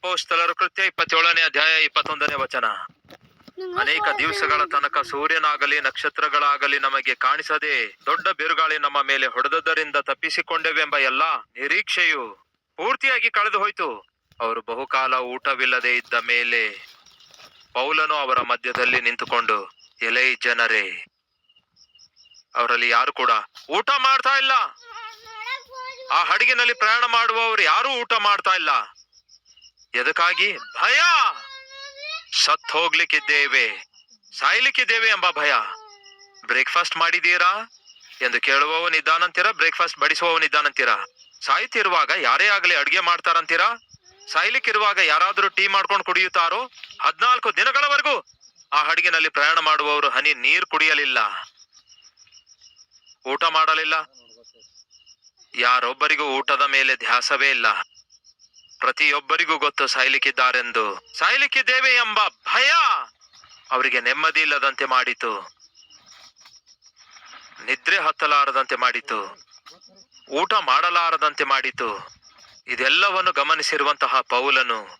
ಅಪೋಸ್ತಲರ ಕೃತ್ಯ ಇಪ್ಪತ್ತೇಳನೇ ಅಧ್ಯಾಯ ಇಪ್ಪತ್ತೊಂದನೇ ವಚನ. ಅನೇಕ ದಿವಸಗಳ ತನಕ ಸೂರ್ಯನಾಗಲಿ, ನಕ್ಷತ್ರಗಳಾಗಲಿ ನಮಗೆ ಕಾಣಿಸದೆ ದೊಡ್ಡ ಬಿರುಗಾಳಿ ನಮ್ಮ ಮೇಲೆ ಹೊಡೆದದ್ದರಿಂದ ತಪ್ಪಿಸಿಕೊಂಡೆವೆಂಬ ಎಲ್ಲ ನಿರೀಕ್ಷೆಯು ಪೂರ್ತಿಯಾಗಿ ಕಳೆದು ಹೋಯ್ತು ಅವರು ಬಹುಕಾಲ ಊಟವಿಲ್ಲದೆ ಇದ್ದ ಮೇಲೆ ಪೌಲನು ಅವರ ಮಧ್ಯದಲ್ಲಿ ನಿಂತುಕೊಂಡು, ಎಲೈ ಜನರೇ, ಅವರಲ್ಲಿ ಯಾರು ಕೂಡ ಊಟ ಮಾಡ್ತಾ ಇಲ್ಲ. ಆ ಹಡಗಿನಲ್ಲಿ ಪ್ರಯಾಣ ಮಾಡುವವರು ಯಾರೂ ಊಟ ಮಾಡ್ತಾ ಇಲ್ಲ. ಎದಕ್ಕಾಗಿ? ಭಯ! ಸತ್ ಹೋಗ್ಲಿಕ್ಕಿದ್ದೇವೆ. ಸಾಯ್ಲಿಕ್ಕಿದ್ದೇವೆ ಎಂಬ ಭಯ. ಬ್ರೇಕ್ಫಾಸ್ಟ್ ಮಾಡಿದೀರಾ ಎಂದು ಕೇಳುವವನಿದ್ದಾನಂತೀರಾ ಬ್ರೇಕ್ಫಾಸ್ಟ್ ಬಡಿಸುವವನಿದ್ದಾನಂತೀರಾ ಸಾಯ್ತಿರುವಾಗ ಯಾರೇ ಆಗಲಿ ಅಡುಗೆ ಮಾಡ್ತಾರಂತೀರಾ? ಸಾಯ್ಲಿಕ್ಕಿರುವಾಗ ಯಾರಾದರೂ ಟೀ ಮಾಡ್ಕೊಂಡು ಕುಡಿಯುತ್ತಾರೋ? ಹದಿನಾಲ್ಕು ದಿನಗಳವರೆಗೂ ಆ ಹಡಗಿನಲ್ಲಿ ಪ್ರಯಾಣ ಮಾಡುವವರು ಹನಿ ನೀರು ಕುಡಿಯಲಿಲ್ಲ. ಊಟ ಮಾಡಲಿಲ್ಲ. ಯಾರೊಬ್ಬರಿಗೂ ಊಟದ ಮೇಲೆ ಧ್ಯಾಸವೇ ಇಲ್ಲ. ಪ್ರತಿಯೊಬ್ಬರಿಗೂ ಗೊತ್ತು ಸಾಯ್ಲಿಕ್ಕಿದ್ದಾರೆಂದು. ಸಾಯ್ಲಿಕ್ಕಿದ್ದೇವೆ ಎಂಬ ಭಯ ಅವರಿಗೆ ನೆಮ್ಮದಿ ಇಲ್ಲದಂತೆ ಮಾಡಿತು. ನಿದ್ರೆ ಹತ್ತಲಾರದಂತೆ ಮಾಡಿತು. ಊಟ ಮಾಡಲಾರದಂತೆ ಮಾಡಿತು. ಇದೆಲ್ಲವನ್ನು ಗಮನಿಸಿರುವಂತಹ ಪೌಲನು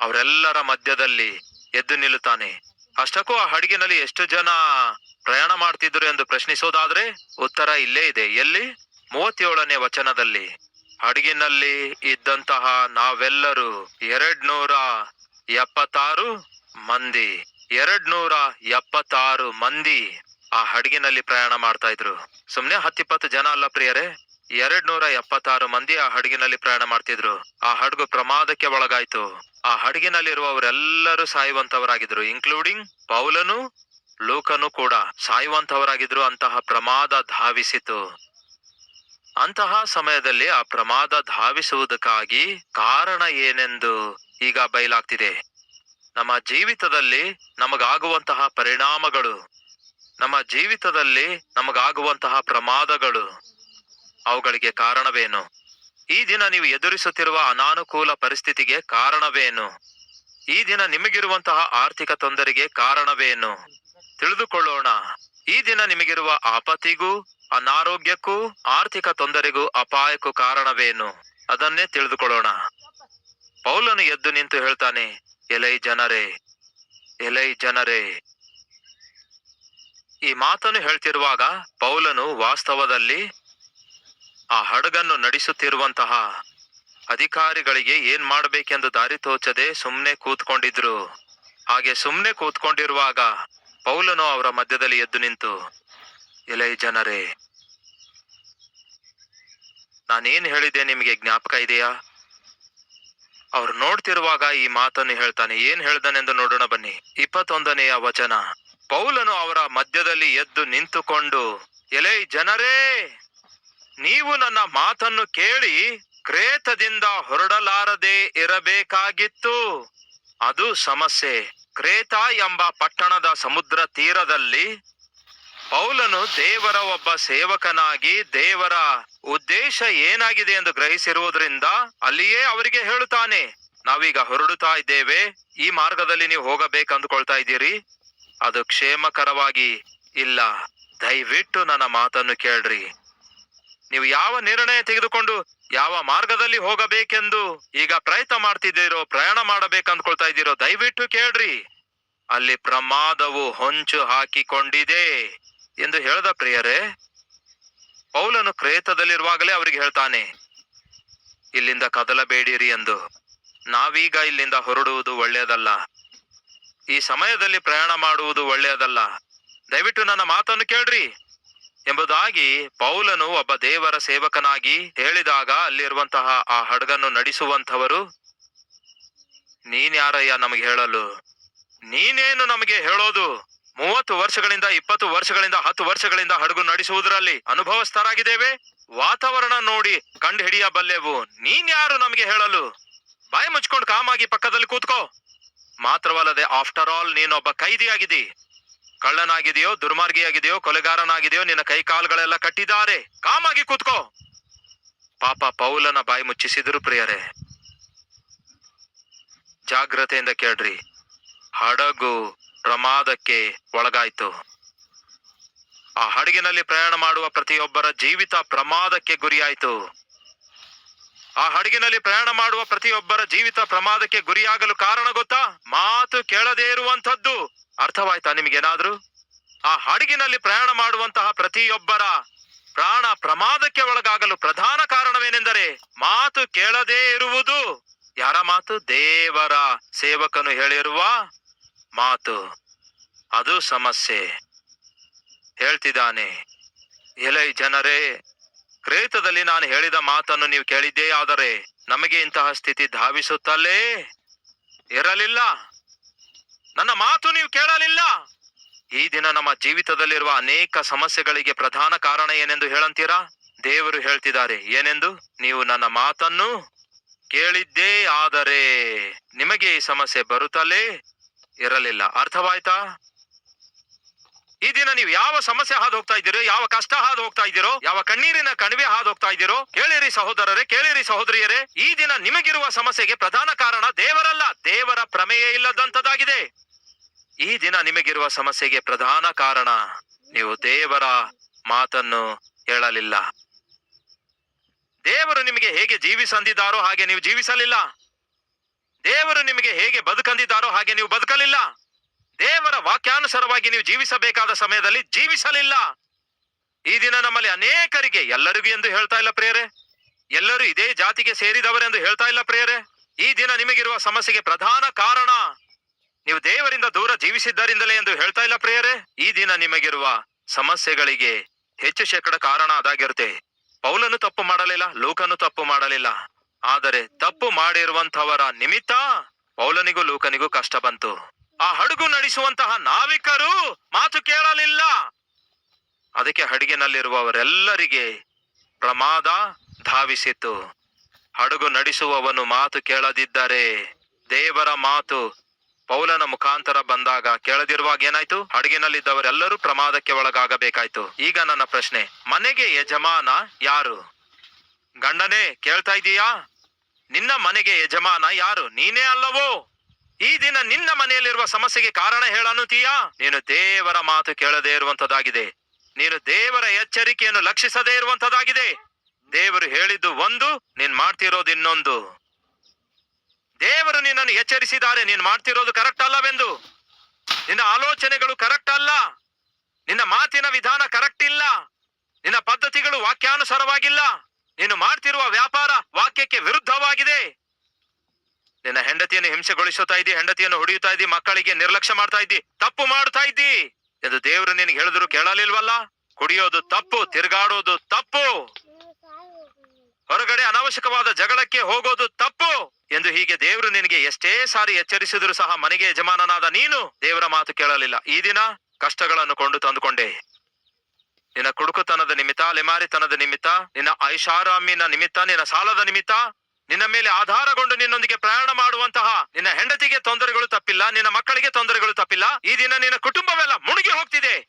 ಅವರೆಲ್ಲರ ಮಧ್ಯದಲ್ಲಿ ಎದ್ದು ನಿಲ್ಲುತ್ತಾನೆ. ಅಷ್ಟಕ್ಕೂ ಆ ಹಡಗಿನಲ್ಲಿ ಎಷ್ಟು ಜನ ಪ್ರಯಾಣ ಮಾಡ್ತಿದ್ರು ಎಂದು ಪ್ರಶ್ನಿಸೋದಾದ್ರೆ ಉತ್ತರ ಇಲ್ಲೇ ಇದೆ. ಎಲ್ಲಿ? ಮೂವತ್ತೇಳನೇ ವಚನದಲ್ಲಿ. ಹಡಗಿನಲ್ಲಿ ಇದ್ದಂತಹ ನಾವೆಲ್ಲರೂ ಎರಡ್ ನೂರ ಎಪ್ಪತ್ತಾರು ಮಂದಿ ಎರಡ್ ನೂರ ಎಪ್ಪತ್ತಾರು ಮಂದಿ ಆ ಹಡಗಿನಲ್ಲಿ ಪ್ರಯಾಣ ಮಾಡ್ತಾ ಇದ್ರು. ಸುಮ್ನೆ ಹತ್ತಿಪ್ಪತ್ತು ಜನ ಅಲ್ಲ ಪ್ರಿಯರೇ ಎರಡ್ ನೂರ ಎಪ್ಪತ್ತಾರು ಮಂದಿ ಆ ಹಡಗಿನಲ್ಲಿ ಪ್ರಯಾಣ ಮಾಡ್ತಿದ್ರು ಆ ಹಡಗು ಪ್ರಮಾದಕ್ಕೆ ಒಳಗಾಯ್ತು. ಆ ಹಡಗಿನಲ್ಲಿರುವವರೆಲ್ಲರೂ ಸಾಯುವಂತವರಾಗಿದ್ರು ಇನ್ಕ್ಲೂಡಿಂಗ್ ಪೌಲನು ಲೂಕನು ಕೂಡ ಸಾಯುವಂತವರಾಗಿದ್ರು ಅಂತಹ ಪ್ರಮಾದ ಧಾವಿಸಿತು. ಅಂತಹ ಸಮಯದಲ್ಲಿ ಆ ಪ್ರಮಾದ ಧಾವಿಸುವುದಕ್ಕಾಗಿ ಕಾರಣ ಏನೆಂದು ಈಗ ಬಯಲಾಗ್ತಿದೆ. ನಮ್ಮ ಜೀವಿತದಲ್ಲಿ ನಮಗಾಗುವಂತಹ ಪರಿಣಾಮಗಳು, ನಮ್ಮ ಜೀವಿತದಲ್ಲಿ ನಮಗಾಗುವಂತಹ ಪ್ರಮಾದಗಳು, ಅವುಗಳಿಗೆ ಕಾರಣವೇನು? ಈ ದಿನ ನೀವು ಎದುರಿಸುತ್ತಿರುವ ಅನಾನುಕೂಲ ಪರಿಸ್ಥಿತಿಗೆ ಕಾರಣವೇನು? ಈ ದಿನ ನಿಮಗಿರುವಂತಹ ಆರ್ಥಿಕ ತೊಂದರೆಗೆ ಕಾರಣವೇನು? ತಿಳಿದುಕೊಳ್ಳೋಣ. ಈ ದಿನ ನಿಮಗಿರುವ ಆಪತ್ತಿಗೂ ಅನಾರೋಗ್ಯಕ್ಕೂ ಆರ್ಥಿಕ ತೊಂದರೆಗೂ ಅಪಾಯಕ್ಕೂ ಕಾರಣವೇನು? ಅದನ್ನೇ ತಿಳಿದುಕೊಳ್ಳೋಣ. ಪೌಲನು ಎದ್ದು ನಿಂತು ಹೇಳ್ತಾನೆ, ಎಲೈ ಜನರೇ ಎಲೈ ಜನರೇ. ಈ ಮಾತನ್ನು ಹೇಳ್ತಿರುವಾಗ ಪೌಲನು ವಾಸ್ತವದಲ್ಲಿ ಆ ಹಡಗನ್ನು ನಡೆಸುತ್ತಿರುವಂತಹ ಅಧಿಕಾರಿಗಳಿಗೆ ಏನ್ ಮಾಡಬೇಕೆಂದು ದಾರಿ ತೋಚದೆ ಸುಮ್ನೆ ಕೂತ್ಕೊಂಡಿದ್ರು. ಹಾಗೆ ಸುಮ್ನೆ ಕೂತ್ಕೊಂಡಿರುವಾಗ ಪೌಲನು ಅವರ ಮಧ್ಯದಲ್ಲಿ ಎದ್ದು ನಿಂತು ಎಲೈ ಜನರೇ ನಾನೇನ್ ಹೇಳಿದೆ ನಿಮಗೆ ಜ್ಞಾಪಕ ಇದೆಯಾ? ಅವ್ರು ನೋಡ್ತಿರುವಾಗ ಈ ಮಾತನ್ನು ಹೇಳ್ತಾನೆ, ಏನ್ ಹೇಳ್ದನೆಂದು ನೋಡೋಣ ಬನ್ನಿ. ಇಪ್ಪತ್ತೊಂದನೆಯ ವಚನ, ಪೌಲನು ಅವರ ಮಧ್ಯದಲ್ಲಿ ಎದ್ದು ನಿಂತುಕೊಂಡು ಎಲೈ ಜನರೇ ನೀವು ನನ್ನ ಮಾತನ್ನು ಕೇಳಿ ಕ್ರೇತದಿಂದ ಹೊರಡಲಾರದೆ ಇರಬೇಕಾಗಿತ್ತು. ಅದು ಸಮಸ್ಯೆ. ಕ್ರೇತ ಎಂಬ ಪಟ್ಟಣದ ಸಮುದ್ರ ತೀರದಲ್ಲಿ ಪೌಲನು ದೇವರ ಒಬ್ಬ ಸೇವಕನಾಗಿ ದೇವರ ಉದ್ದೇಶ ಏನಾಗಿದೆ ಎಂದು ಗ್ರಹಿಸಿರುವುದರಿಂದ ಅಲ್ಲಿಯೇ ಅವರಿಗೆ ಹೇಳುತ್ತಾನೆ, ನಾವೀಗ ಹೊರಡುತ್ತಾ ಇದ್ದೇವೆ, ಈ ಮಾರ್ಗದಲ್ಲಿ ನೀವು ಹೋಗಬೇಕು ಅಂದುಕೊಳ್ತಾ ಇದ್ದೀರಿ? ಅದು ಕ್ಷೇಮಕರವಾಗಿ ಇಲ್ಲ, ದಯವಿಟ್ಟು ನನ್ನ ಮಾತನ್ನು ಕೇಳ್ರಿ. ನೀವು ಯಾವ ನಿರ್ಣಯ ತೆಗೆದುಕೊಂಡು ಯಾವ ಮಾರ್ಗದಲ್ಲಿ ಹೋಗಬೇಕೆಂದು ಈಗ ಪ್ರಯತ್ನ ಮಾಡ್ತಿದ್ದೀರೋ, ಪ್ರಯಾಣ ಮಾಡಬೇಕು ಅಂದ್ಕೊಳ್ತಾ ಇದ್ದೀರೋ, ದಯವಿಟ್ಟು ಕೇಳ್ರಿ. ಅಲ್ಲಿ ಪ್ರಮಾದವು ಹೊಂಚು ಹಾಕಿಕೊಂಡಿದೆ. ಎಂದು ಹೇಳದ ಪ್ರಿಯರೇ, ಪೌಲನು ಕ್ರೇತದಲ್ಲಿರುವಾಗಲೇ ಅವರಿಗೆ ಹೇಳ್ತಾನೆ, ಇಲ್ಲಿಂದ ಕದಲಬೇಡಿರಿ ಎಂದು. ನಾವೀಗ ಇಲ್ಲಿಂದ ಹೊರಡುವುದು ಒಳ್ಳೆಯದಲ್ಲ. ಈ ಸಮಯದಲ್ಲಿ ಪ್ರಯಾಣ ಮಾಡುವುದು ಒಳ್ಳೆಯದಲ್ಲ. ದಯವಿಟ್ಟು ನನ್ನ ಮಾತನ್ನು ಕೇಳ್ರಿ ಎಂಬುದಾಗಿ ಪೌಲನು ಒಬ್ಬ ದೇವರ ಸೇವಕನಾಗಿ ಹೇಳಿದಾಗ ಅಲ್ಲಿರುವಂತಹ ಆ ಹಡಗನ್ನು ನಡೆಸುವಂಥವರು, ನೀನ್ಯಾರಯ್ಯ ನಮಗೆ ಹೇಳಲು? ನೀನೇನು ನಮಗೆ ಹೇಳೋದು? ಮೂವತ್ತು ವರ್ಷಗಳಿಂದ, ಇಪ್ಪತ್ತು ವರ್ಷಗಳಿಂದ, ಹತ್ತು ವರ್ಷಗಳಿಂದ ಹಡಗು ನಡೆಸುವುದರಲ್ಲಿ ಅನುಭವಸ್ಥರಾಗಿದ್ದೇವೆ. ವಾತಾವರಣ ನೋಡಿ ಕಂಡು ಹಿಡಿಯಬಲ್ಲೆವು ನೀನ್ಯಾರು ನಮಗೆ ಹೇಳಲು? ಬಾಯಿ ಮುಚ್ಕೊಂಡು ಕಾಮಾಗಿ ಪಕ್ಕದಲ್ಲಿ ಕೂತ್ಕೋ. ಮಾತ್ರವಲ್ಲದೆ ಆಫ್ಟರ್ ಆಲ್ ನೀನೊಬ್ಬ ಕೈದಿಯಾಗಿದ್ದಿ. ಕಳ್ಳನಾಗಿದೆಯೋ ದುರ್ಮಾರ್ಗಿಯಾಗಿದೆಯೋ ಕೊಲೆಗಾರನಾಗಿದೆಯೋ ನಿನ್ನ ಕೈ ಕಾಲುಗಳೆಲ್ಲ ಕಟ್ಟಿದ್ದಾರೆ. ಕಾಮಾಗಿ ಕೂತ್ಕೋ. ಪಾಪ ಪೌಲನ ಬಾಯಿ ಮುಚ್ಚಿಸಿದ್ರು ಪ್ರಿಯರೇ. ಜಾಗ್ರತೆಯಿಂದ ಕೇಳ್ರಿ. ಹಡಗು ಪ್ರಮಾದಕ್ಕೆ ಒಳಗಾಯಿತು. ಆ ಹಡಗಿನಲ್ಲಿ ಪ್ರಯಾಣ ಮಾಡುವ ಪ್ರತಿಯೊಬ್ಬರ ಜೀವಿತ ಪ್ರಮಾದಕ್ಕೆ ಗುರಿಯಾಯಿತು. ಆ ಹಡಗಿನಲ್ಲಿ ಪ್ರಯಾಣ ಮಾಡುವ ಪ್ರತಿಯೊಬ್ಬರ ಜೀವಿತ ಪ್ರಮಾದಕ್ಕೆ ಗುರಿಯಾಗಲು ಕಾರಣ ಗೊತ್ತಾ? ಮಾತು ಕೇಳದೇ ಇರುವಂತದ್ದು ಅರ್ಥವಾಯ್ತಾ ನಿಮಗೇನಾದ್ರೂ? ಆ ಹಡಗಿನಲ್ಲಿ ಪ್ರಯಾಣ ಮಾಡುವಂತಹ ಪ್ರತಿಯೊಬ್ಬರ ಪ್ರಾಣ ಪ್ರಮಾದಕ್ಕೆ ಒಳಗಾಗಲು ಪ್ರಧಾನ ಕಾರಣವೇನೆಂದರೆ ಮಾತು ಕೇಳದೇ ಇರುವುದು. ಯಾರ ಮಾತು? ದೇವರ ಸೇವಕನು ಹೇಳಿರುವ ಮಾತು. ಅದು ಸಮಸ್ಯೆ. ಹೇಳ್ತಿದ್ದಾನೆ. ಎಲೈ ಜನರೇ ಕ್ರೇತದಲ್ಲಿ ನಾನು ಹೇಳಿದ ಮಾತನ್ನು ನೀವು ಕೇಳಿದ್ದೇ ಆದರೆ ನಮಗೆ ಇಂತಹ ಸ್ಥಿತಿ ಧಾವಿಸುತ್ತಲೇ ಇರಲಿಲ್ಲ. ನನ್ನ ಮಾತು ನೀವು ಕೇಳಲಿಲ್ಲ. ಈ ದಿನ ನಮ್ಮ ಜೀವಿತದಲ್ಲಿರುವ ಅನೇಕ ಸಮಸ್ಯೆಗಳಿಗೆ ಪ್ರಧಾನ ಕಾರಣ ಏನೆಂದು ಹೇಳಂತೀರಾ? ದೇವರು ಹೇಳ್ತಿದ್ದಾರೆ, ಏನೆಂದು? ನೀವು ನನ್ನ ಮಾತನ್ನು ಕೇಳಿದ್ದೇ ಆದರೆ ನಿಮಗೆ ಈ ಸಮಸ್ಯೆ ಬರುತ್ತಲೇ ಇರಲಿಲ್ಲ. ಅರ್ಥವಾಯ್ತಾ? ಈ ದಿನ ನೀವು ಯಾವ ಸಮಸ್ಯೆ ಹಾದು ಹೋಗ್ತಾ ಇದ್ದೀರೋ, ಯಾವ ಕಷ್ಟ ಹಾದು ಹೋಗ್ತಾ ಇದ್ದೀರೋ, ಯಾವ ಕಣ್ಣೀರಿನ ಕಣಿವೆ ಹಾದು ಹೋಗ್ತಾ ಇದ್ದೀರೋ, ಕೇಳಿರಿ ಸಹೋದರರೇ, ಕೇಳಿರಿ ಸಹೋದರಿಯರೇ, ಈ ದಿನ ನಿಮಗಿರುವ ಸಮಸ್ಯೆಗೆ ಪ್ರಧಾನ ಕಾರಣ ದೇವರಲ್ಲ. ದೇವರ ಪ್ರಮೇಯ ಇಲ್ಲದಂತದಾಗಿದೆ ಈ ದಿನ ನಿಮಗಿರುವ ಸಮಸ್ಯೆಗೆ ಪ್ರಧಾನ ಕಾರಣ ನೀವು ದೇವರ ಮಾತನ್ನು ಹೇಳಲಿಲ್ಲ. ದೇವರು ನಿಮಗೆ ಹೇಗೆ ಜೀವಿಸಂದಿದ್ದಾರೋ ಹಾಗೆ ನೀವು ಜೀವಿಸಲಿಲ್ಲ. ದೇವರು ನಿಮಗೆ ಹೇಗೆ ಬದುಕಂದಿದ್ದಾರೋ ಹಾಗೆ ನೀವು ಬದುಕಲಿಲ್ಲ. ದೇವರ ವಾಕ್ಯಾನುಸಾರವಾಗಿ ನೀವು ಜೀವಿಸಬೇಕಾದ ಸಮಯದಲ್ಲಿ ಜೀವಿಸಲಿಲ್ಲ. ಈ ದಿನ ನಮ್ಮಲ್ಲಿ ಅನೇಕರಿಗೆ, ಎಲ್ಲರಿಗೂ ಎಂದು ಹೇಳ್ತಾ ಇಲ್ಲ ಪ್ರೇರೆ ಎಲ್ಲರೂ ಇದೇ ಜಾತಿಗೆ ಸೇರಿದವರೆಂದು ಹೇಳ್ತಾ ಇಲ್ಲ ಪ್ರೇರೆ ಈ ದಿನ ನಿಮಗಿರುವ ಸಮಸ್ಯೆಗೆ ಪ್ರಧಾನ ಕಾರಣ, ನೀವು ದೇವರಿಂದ ದೂರ ಜೀವಿಸಿದ್ದರಿಂದಲೇ ಎಂದು ಹೇಳ್ತಾ ಇಲ್ಲ ಪ್ರಿಯರೇ. ಈ ದಿನ ನಿಮಗಿರುವ ಸಮಸ್ಯೆಗಳಿಗೆ ಹೆಚ್ಚು ಶೇಕಡ ಕಾರಣ ಅದಾಗಿರುತ್ತೆ ಪೌಲನು ತಪ್ಪು ಮಾಡಲಿಲ್ಲ ಲೋಕನ್ನು ತಪ್ಪು ಮಾಡಲಿಲ್ಲ. ಆದರೆ ತಪ್ಪು ಮಾಡಿರುವಂತವರ ನಿಮಿತ್ತ ಪೌಲನಿಗೂ ಲೂಕನಿಗೂ ಕಷ್ಟ ಬಂತು. ಆ ಹಡಗು ನಡೆಸುವಂತಹ ನಾವಿಕರು ಮಾತು ಕೇಳಲಿಲ್ಲ. ಅದಕ್ಕೆ ಹಡಗಿನಲ್ಲಿರುವವರೆಲ್ಲರಿಗೆ ಪ್ರಮಾದ ಧಾವಿಸಿತು. ಹಡಗು ನಡೆಸುವವನು ಮಾತು ಕೇಳದಿದ್ದರೆ ದೇವರ ಮಾತು ಪೌಲನ ಮುಖಾಂತರ ಬಂದಾಗ ಕೇಳದಿರುವಾಗ ಏನಾಯ್ತು? ಹಡಗಿನಲ್ಲಿದ್ದವರೆಲ್ಲರೂ ಪ್ರಮಾದಕ್ಕೆ ಒಳಗಾಗಬೇಕಾಯ್ತು. ಈಗ ನನ್ನ ಪ್ರಶ್ನೆ, ಮನೆಗೆ ಯಜಮಾನ ಯಾರು? ಗಂಡನೇ, ಕೇಳ್ತಾ ಇದೀಯಾ? ನಿನ್ನ ಮನೆಗೆ ಯಜಮಾನ ಯಾರು? ನೀನೇ ಅಲ್ಲವೋ? ಈ ದಿನ ನಿನ್ನ ಮನೆಯಲ್ಲಿರುವ ಸಮಸ್ಯೆಗೆ ಕಾರಣ ಹೇಳನುತೀಯಾ ನೀನು ದೇವರ ಮಾತು ಕೇಳದೇ ಇರುವಂತದಾಗಿದೆ ನೀನು ದೇವರ ಎಚ್ಚರಿಕೆಯನ್ನು ಲಕ್ಷಿಸದೇ ಇರುವಂತದಾಗಿದೆ ದೇವರು ಹೇಳಿದ್ದು ಒಂದು, ನೀನ್ ಮಾಡ್ತಿರೋದು ಇನ್ನೊಂದು. ದೇವರು ನಿನ್ನನ್ನು ಎಚ್ಚರಿಸಿದ್ದಾರೆ, ನೀನ್ ಮಾಡ್ತಿರೋದು ಕರೆಕ್ಟ್ ಅಲ್ಲವೆಂದು. ನಿನ್ನ ಆಲೋಚನೆಗಳು ಕರೆಕ್ಟ್ ಅಲ್ಲ. ನಿನ್ನ ಮಾತಿನ ವಿಧಾನ ಕರೆಕ್ಟ್ ಇಲ್ಲ. ನಿನ್ನ ಪದ್ಧತಿಗಳು ವಾಕ್ಯಾನುಸಾರವಾಗಿಲ್ಲ. ನೀನು ಮಾಡ್ತಿರುವ ವ್ಯಾಪಾರ ವಾಕ್ಯಕ್ಕೆ ವಿರುದ್ಧವಾಗಿದೆ. ನಿನ್ನ ಹೆಂಡತಿಯನ್ನು ಹಿಂಸೆಗೊಳಿಸುತ್ತಾ ಇದ್ದಿ, ಹೆಂಡತಿಯನ್ನು ಹೊಡೆಯುತ್ತಾ ಇದ್ದಿ, ಮಕ್ಕಳಿಗೆ ನಿರ್ಲಕ್ಷ್ಯ ಮಾಡ್ತಾ ಇದ್ದಿ, ತಪ್ಪು ಮಾಡ್ತಾ ಇದ್ದಿ ಎಂದು ದೇವರು ನಿನಗೆ ಹೇಳಿದ್ರು ಕೇಳಲಿಲ್ವಲ್ಲ? ಕುಡಿಯೋದು ತಪ್ಪು, ತಿರುಗಾಡೋದು ತಪ್ಪು. ಹೊರಗಡೆ ಅನಾವಶ್ಯಕವಾದ ಜಗಳಕ್ಕೆ ಹೋಗೋದು ತಪ್ಪು ಎಂದು ಹೀಗೆ ದೇವರು ನಿನಗೆ ಎಷ್ಟೇ ಸಾರಿ ಎಚ್ಚರಿಸಿದ್ರು ಸಹ ಮನೆಗೆ ಯಜಮಾನನಾದ ನೀನು ದೇವರ ಮಾತು ಕೇಳಲಿಲ್ಲ. ಈ ದಿನ ಕಷ್ಟಗಳನ್ನು ಕೊಂಡು ತಂದುಕೊಂಡೆ. ನಿನ್ನ ಕುಡುಕುತನದ ನಿಮಿತ್ತ, ಲೆಮಾರಿತನದ ನಿಮಿತ್ತ, ನಿನ್ನ ಐಷಾರಾಮಿನ ನಿಮಿತ್ತ, ನಿನ್ನ ಸಾಲದ ನಿಮಿತ್ತ, ನಿನ್ನ ಮೇಲೆ ಆಧಾರಗೊಂಡು ನಿನ್ನೊಂದಿಗೆ ಪ್ರಯಾಣ ಮಾಡುವಂತಹ ನಿನ್ನ ಹೆಂಡತಿಗೆ ತೊಂದರೆಗಳು ತಪ್ಪಿಲ್ಲ, ನಿನ್ನ ಮಕ್ಕಳಿಗೆ ತೊಂದರೆಗಳು ತಪ್ಪಿಲ್ಲ. ಈ ದಿನ ನಿನ್ನ ಕುಟುಂಬವೆಲ್ಲ ಮುಳುಗಿ ಹೋಗ್ತಿದೆ.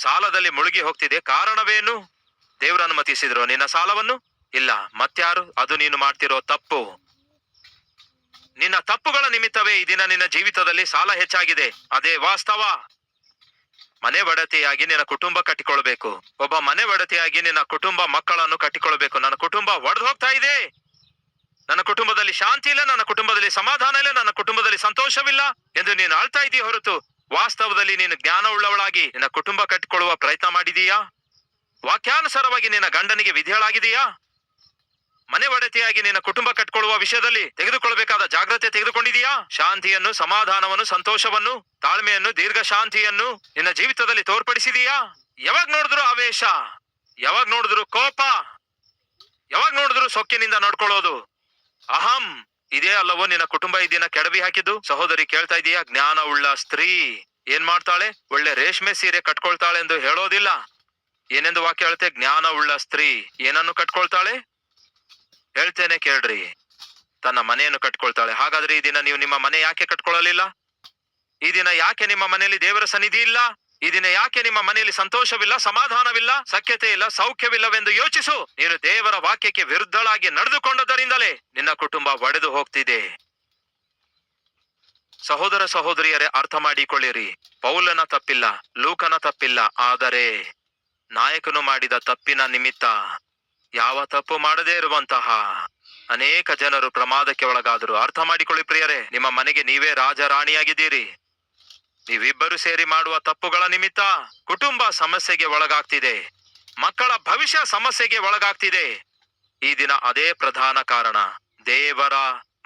ಸಾಲದಲ್ಲಿ ಮುಳುಗಿ ಹೋಗ್ತಿದೆ. ಕಾರಣವೇನು? ದೇವರ ಅನುಮತಿಸಿದ್ರು ನಿನ್ನ ಸಾಲವನ್ನು? ಇಲ್ಲ. ಮತ್ಯಾರು ಅದು ನೀನು ಮಾಡ್ತಿರೋ ತಪ್ಪು. ನಿನ್ನ ತಪ್ಪುಗಳ ನಿಮಿತ್ತವೇ ಈ ದಿನ ನಿನ್ನ ಜೀವಿತದಲ್ಲಿ ಸಾಲ ಹೆಚ್ಚಾಗಿದೆ. ಅದೇ ವಾಸ್ತವ. ಮನೆ ಒಡತಿಯಾಗಿ ನಿನ್ನ ಕುಟುಂಬ ಕಟ್ಟಿಕೊಳ್ಬೇಕು ಒಬ್ಬ ಮನೆ ಒಡತಿಯಾಗಿ ನಿನ್ನ ಕುಟುಂಬ ಮಕ್ಕಳನ್ನು ಕಟ್ಟಿಕೊಳ್ಬೇಕು ನನ್ನ ಕುಟುಂಬ ಒಡೆದು ಹೋಗ್ತಾ ಇದೆ. ನನ್ನ ಕುಟುಂಬದಲ್ಲಿ ಶಾಂತಿ ಇಲ್ಲ, ನನ್ನ ಕುಟುಂಬದಲ್ಲಿ ಸಮಾಧಾನ ಇಲ್ಲ, ನನ್ನ ಕುಟುಂಬದಲ್ಲಿ ಸಂತೋಷವಿಲ್ಲ ಎಂದು ನೀನು ಆಳ್ತಾ ಇದೀಯ ಹೊರತು ವಾಸ್ತವದಲ್ಲಿ ನೀನು ಜ್ಞಾನ ಉಳ್ಳವಳಾಗಿ ನಿನ್ನ ಕುಟುಂಬ ಕಟ್ಟಿಕೊಳ್ಳುವ ಪ್ರಯತ್ನ ಮಾಡಿದೀಯಾ? ವಾಕ್ಯಾನುಸಾರವಾಗಿ ನಿನ್ನ ಗಂಡನಿಗೆ ವಿಧೇಯಳಾಗಿದೆಯಾ? ಮನೆ ಒಡತಿಯಾಗಿ ನಿನ್ನ ಕುಟುಂಬ ಕಟ್ಕೊಳ್ಳುವ ವಿಷಯದಲ್ಲಿ ತೆಗೆದುಕೊಳ್ಳಬೇಕಾದ ಜಾಗ್ರತೆ ತೆಗೆದುಕೊಂಡಿದೀಯಾ? ಶಾಂತಿಯನ್ನು, ಸಮಾಧಾನವನ್ನು, ಸಂತೋಷವನ್ನು, ತಾಳ್ಮೆಯನ್ನು ದೀರ್ಘ ಶಾಂತಿಯನ್ನು ನಿನ್ನ ಜೀವಿತದಲ್ಲಿ ತೋರ್ಪಡಿಸಿದೀಯಾ? ಯಾವಾಗ ನೋಡಿದ್ರು ಆವೇಶ, ಯಾವಾಗ ನೋಡಿದ್ರು ಕೋಪ, ಯಾವಾಗ ನೋಡಿದ್ರು ಸೊಕ್ಕಿನಿಂದ ನೋಡ್ಕೊಳ್ಳೋದು? ಅಹಂ, ಇದೇ ಅಲ್ಲವೋ ನಿನ್ನ ಕುಟುಂಬ ಈ ದಿನ ಕೆಡವಿ ಹಾಕಿದ್ದು? ಸಹೋದರಿ ಕೇಳ್ತಾ ಇದೀಯಾ ಜ್ಞಾನ ಉಳ್ಳ ಸ್ತ್ರೀ ಏನ್ ಮಾಡ್ತಾಳೆ? ಒಳ್ಳೆ ರೇಷ್ಮೆ ಸೀರೆ ಕಟ್ಕೊಳ್ತಾಳೆ ಎಂದು ಹೇಳೋದಿಲ್ಲ. ಏನೆಂದು ವಾಕ್ಯ ಹೇಳುತ್ತೆ? ಜ್ಞಾನ ಉಳ್ಳ ಸ್ತ್ರೀ ಏನನ್ನು ಕಟ್ಕೊಳ್ತಾಳೆ? ಹೇಳ್ತೇನೆ ಕೇಳ್ರಿ. ತನ್ನ ಮನೆಯನ್ನು ಕಟ್ಕೊಳ್ತಾಳೆ. ಹಾಗಾದ್ರೆ ಈ ದಿನ ನೀವು ನಿಮ್ಮ ಮನೆ ಯಾಕೆ ಕಟ್ಕೊಳ್ಳಲಿಲ್ಲ ಈ ದಿನ ಯಾಕೆ ನಿಮ್ಮ ಮನೆಯಲ್ಲಿ ದೇವರ ಸನ್ನಿಧಿ ಇಲ್ಲ? ಈ ದಿನ ಯಾಕೆ ನಿಮ್ಮ ಮನೆಯಲ್ಲಿ ಸಂತೋಷವಿಲ್ಲ, ಸಮಾಧಾನವಿಲ್ಲ ಸಖ್ಯತೆ ಇಲ್ಲ ಸೌಖ್ಯವಿಲ್ಲವೆಂದು ಯೋಚಿಸು? ನೀನು ದೇವರ ವಾಕ್ಯಕ್ಕೆ ವಿರುದ್ಧಳಾಗಿ ನಡೆದುಕೊಂಡದರಿಂದಲೇ ನಿನ್ನ ಕುಟುಂಬ ಒಡೆದು ಹೋಗ್ತಿದೆ. ಸಹೋದರ ಸಹೋದರಿಯರೇ, ಅರ್ಥ ಮಾಡಿಕೊಳ್ಳಿರಿ. ಪೌಲನ ತಪ್ಪಿಲ್ಲ, ಲೂಕನ ತಪ್ಪಿಲ್ಲ, ಆದರೆ ನಾಯಕನು ಮಾಡಿದ ತಪ್ಪಿನ ನಿಮಿತ್ತ ಯಾವ ತಪ್ಪು ಮಾಡದೇ ಇರುವಂತಹ ಅನೇಕ ಜನರು ಪ್ರಮಾದಕ್ಕೆ ಒಳಗಾದರು ಅರ್ಥ ಮಾಡಿಕೊಳ್ಳಿ ಪ್ರಿಯರೇ, ನಿಮ್ಮ ಮನೆಗೆ ನೀವೇ ರಾಜರಾಣಿಯಾಗಿದ್ದೀರಿ. ನೀವಿಬ್ಬರು ಸೇರಿ ಮಾಡುವ ತಪ್ಪುಗಳ ನಿಮಿತ್ತ ಕುಟುಂಬ ಸಮಸ್ಯೆಗೆ ಒಳಗಾಗ್ತಿದೆ, ಮಕ್ಕಳ ಭವಿಷ್ಯ ಸಮಸ್ಯೆಗೆ ಒಳಗಾಗ್ತಿದೆ. ಈ ದಿನ ಅದೇ ಪ್ರಧಾನ ಕಾರಣ, ದೇವರ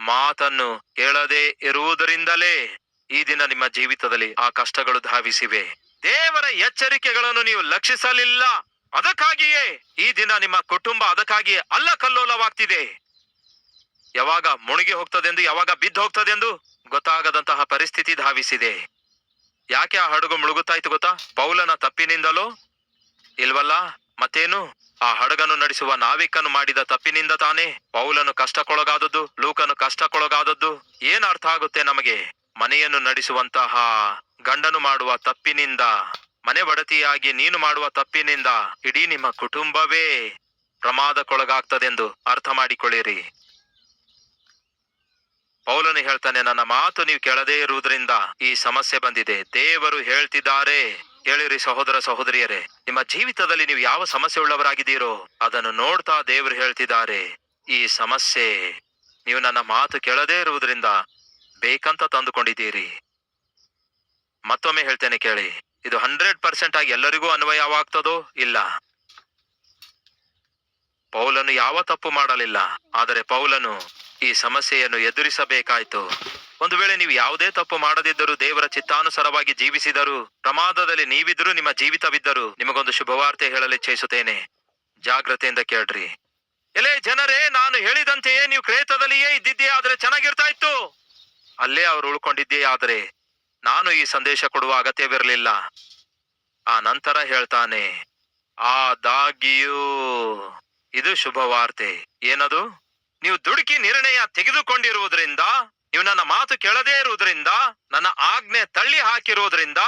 ಮಾತನ್ನು ಕೇಳದೇ ಇರುವುದರಿಂದಲೇ ಈ ದಿನ ನಿಮ್ಮ ಜೀವಿತದಲ್ಲಿ ಆ ಕಷ್ಟಗಳು ಧಾವಿಸಿವೆ. ದೇವರ ಎಚ್ಚರಿಕೆಗಳನ್ನು ನೀವು ಲಕ್ಷಿಸಲಿಲ್ಲ. ಅದಕ್ಕಾಗಿಯೇ ಈ ದಿನ ನಿಮ್ಮ ಕುಟುಂಬ ಅದಕ್ಕಾಗಿಯೇ ಅಲ್ಲ ಕಲ್ಲೋಲವಾಗ್ತಿದೆ. ಯಾವಾಗ ಮುಳುಗಿ ಹೋಗ್ತದೆಂದು, ಯಾವಾಗ ಬಿದ್ದು ಹೋಗ್ತದೆಂದು ಗೊತ್ತಾಗದಂತಹ ಪರಿಸ್ಥಿತಿ ಧಾವಿಸಿದೆ. ಯಾಕೆ ಆ ಹಡಗು ಮುಳುಗುತ್ತಾಯ್ತು ಗೊತ್ತಾ? ಪೌಲನ ತಪ್ಪಿನಿಂದಲೋ? ಇಲ್ವಲ್ಲ? ಮತ್ತೇನು? ಆ ಹಡಗನ್ನು ನಡೆಸುವ ನಾವಿಕನು ಮಾಡಿದ ತಪ್ಪಿನಿಂದ ತಾನೇ ಪೌಲನು ಕಷ್ಟಕ್ಕೊಳಗಾದದ್ದು, ಲೂಕನು ಕಷ್ಟಕ್ಕೊಳಗಾದದ್ದು. ಏನ್ ಅರ್ಥ ಆಗುತ್ತೆ ನಮಗೆ? ಮನೆಯನ್ನು ನಡೆಸುವಂತಹ ಗಂಡನು ಮಾಡುವ ತಪ್ಪಿನಿಂದ. ಮನೆ ಒಡತಿಯಾಗಿ ನೀನು ಮಾಡುವ ತಪ್ಪಿನಿಂದ ಇಡೀ ನಿಮ್ಮ ಕುಟುಂಬವೇ ಪ್ರಮಾದಕ್ಕೊಳಗಾಗ್ತದೆಂದು ಅರ್ಥ ಮಾಡಿಕೊಳ್ಳಿರಿ. ಪೌಲನು ಹೇಳ್ತಾನೆ, ನನ್ನ ಮಾತು ನೀವು ಕೇಳದೇ ಇರುವುದರಿಂದ ಈ ಸಮಸ್ಯೆ ಬಂದಿದೆ. ದೇವರು ಹೇಳ್ತಿದ್ದಾರೆ. ಕೇಳಿರಿ ಸಹೋದರ ಸಹೋದರಿಯರೇ, ನಿಮ್ಮ ಜೀವಿತದಲ್ಲಿ ನೀವು ಯಾವ ಸಮಸ್ಯೆ ಉಳ್ಳವರಾಗಿದ್ದೀರೋ ಅದನ್ನು ನೋಡ್ತಾ ದೇವರು ಹೇಳ್ತಿದ್ದಾರೆ. ಈ ಸಮಸ್ಯೆ ನೀವು ನನ್ನ ಮಾತು ಕೇಳದೇ ಇರುವುದರಿಂದ ಬೇಕಂತ ತಂದುಕೊಂಡಿದ್ದೀರಿ. ಮತ್ತೊಮ್ಮೆ ಹೇಳ್ತೇನೆ ಕೇಳಿ ಇದು ಹಂಡ್ರೆಡ್ ಪರ್ಸೆಂಟ್ ಆಗಿ ಎಲ್ಲರಿಗೂ ಅನ್ವಯವಾಗ್ತದೋ? ಇಲ್ಲ. ಪೌಲನು ಯಾವ ತಪ್ಪು ಮಾಡಲಿಲ್ಲ, ಆದರೆ ಪೌಲನು ಈ ಸಮಸ್ಯೆಯನ್ನು ಎದುರಿಸಬೇಕಾಯ್ತು. ಒಂದು ವೇಳೆ ನೀವು ಯಾವುದೇ ತಪ್ಪು ಮಾಡದಿದ್ದರೂ ದೇವರ ಚಿತ್ತಾನುಸಾರವಾಗಿ ಜೀವಿಸಿದರೂ, ಪ್ರಮಾದದಲ್ಲಿ ನೀವಿದ್ರೂ ನಿಮ್ಮ ಜೀವಿತವಿದ್ದರೂ ನಿಮಗೊಂದು ಶುಭವಾರ್ತೆ ಹೇಳಲು ಇಚ್ಛಿಸುತ್ತೇನೆ. ಜಾಗ್ರತೆಯಿಂದ ಕೇಳ್ರಿ. ಎಲೆ ಜನರೇ, ನಾನು ಹೇಳಿದಂತೆಯೇ ನೀವು ಕ್ರೇತದಲ್ಲಿಯೇ ಇದ್ದಿದ್ದೇ ಆದ್ರೆ ಚೆನ್ನಾಗಿರ್ತಾ ಇತ್ತು. ಅಲ್ಲೇ ಅವರು ಉಳ್ಕೊಂಡಿದ್ದೇ ಆದ್ರೆ ನಾನು ಈ ಸಂದೇಶ ಕೊಡುವ ಅಗತ್ಯವಿರಲಿಲ್ಲ. ಆ ನಂತರ ಹೇಳ್ತಾನೆ ಆದಾಗಿಯೂ ಇದು ಶುಭವಾರ್ತೆ. ಏನದು? ನೀವು ದುಡುಕಿ ನಿರ್ಣಯ ತೆಗೆದುಕೊಂಡಿರುವುದರಿಂದ, ನೀವು ನನ್ನ ಮಾತು ಕೇಳದೇ ಇರುವುದರಿಂದ, ನನ್ನ ಆಜ್ಞೆ ತಳ್ಳಿ ಹಾಕಿರುವುದರಿಂದ,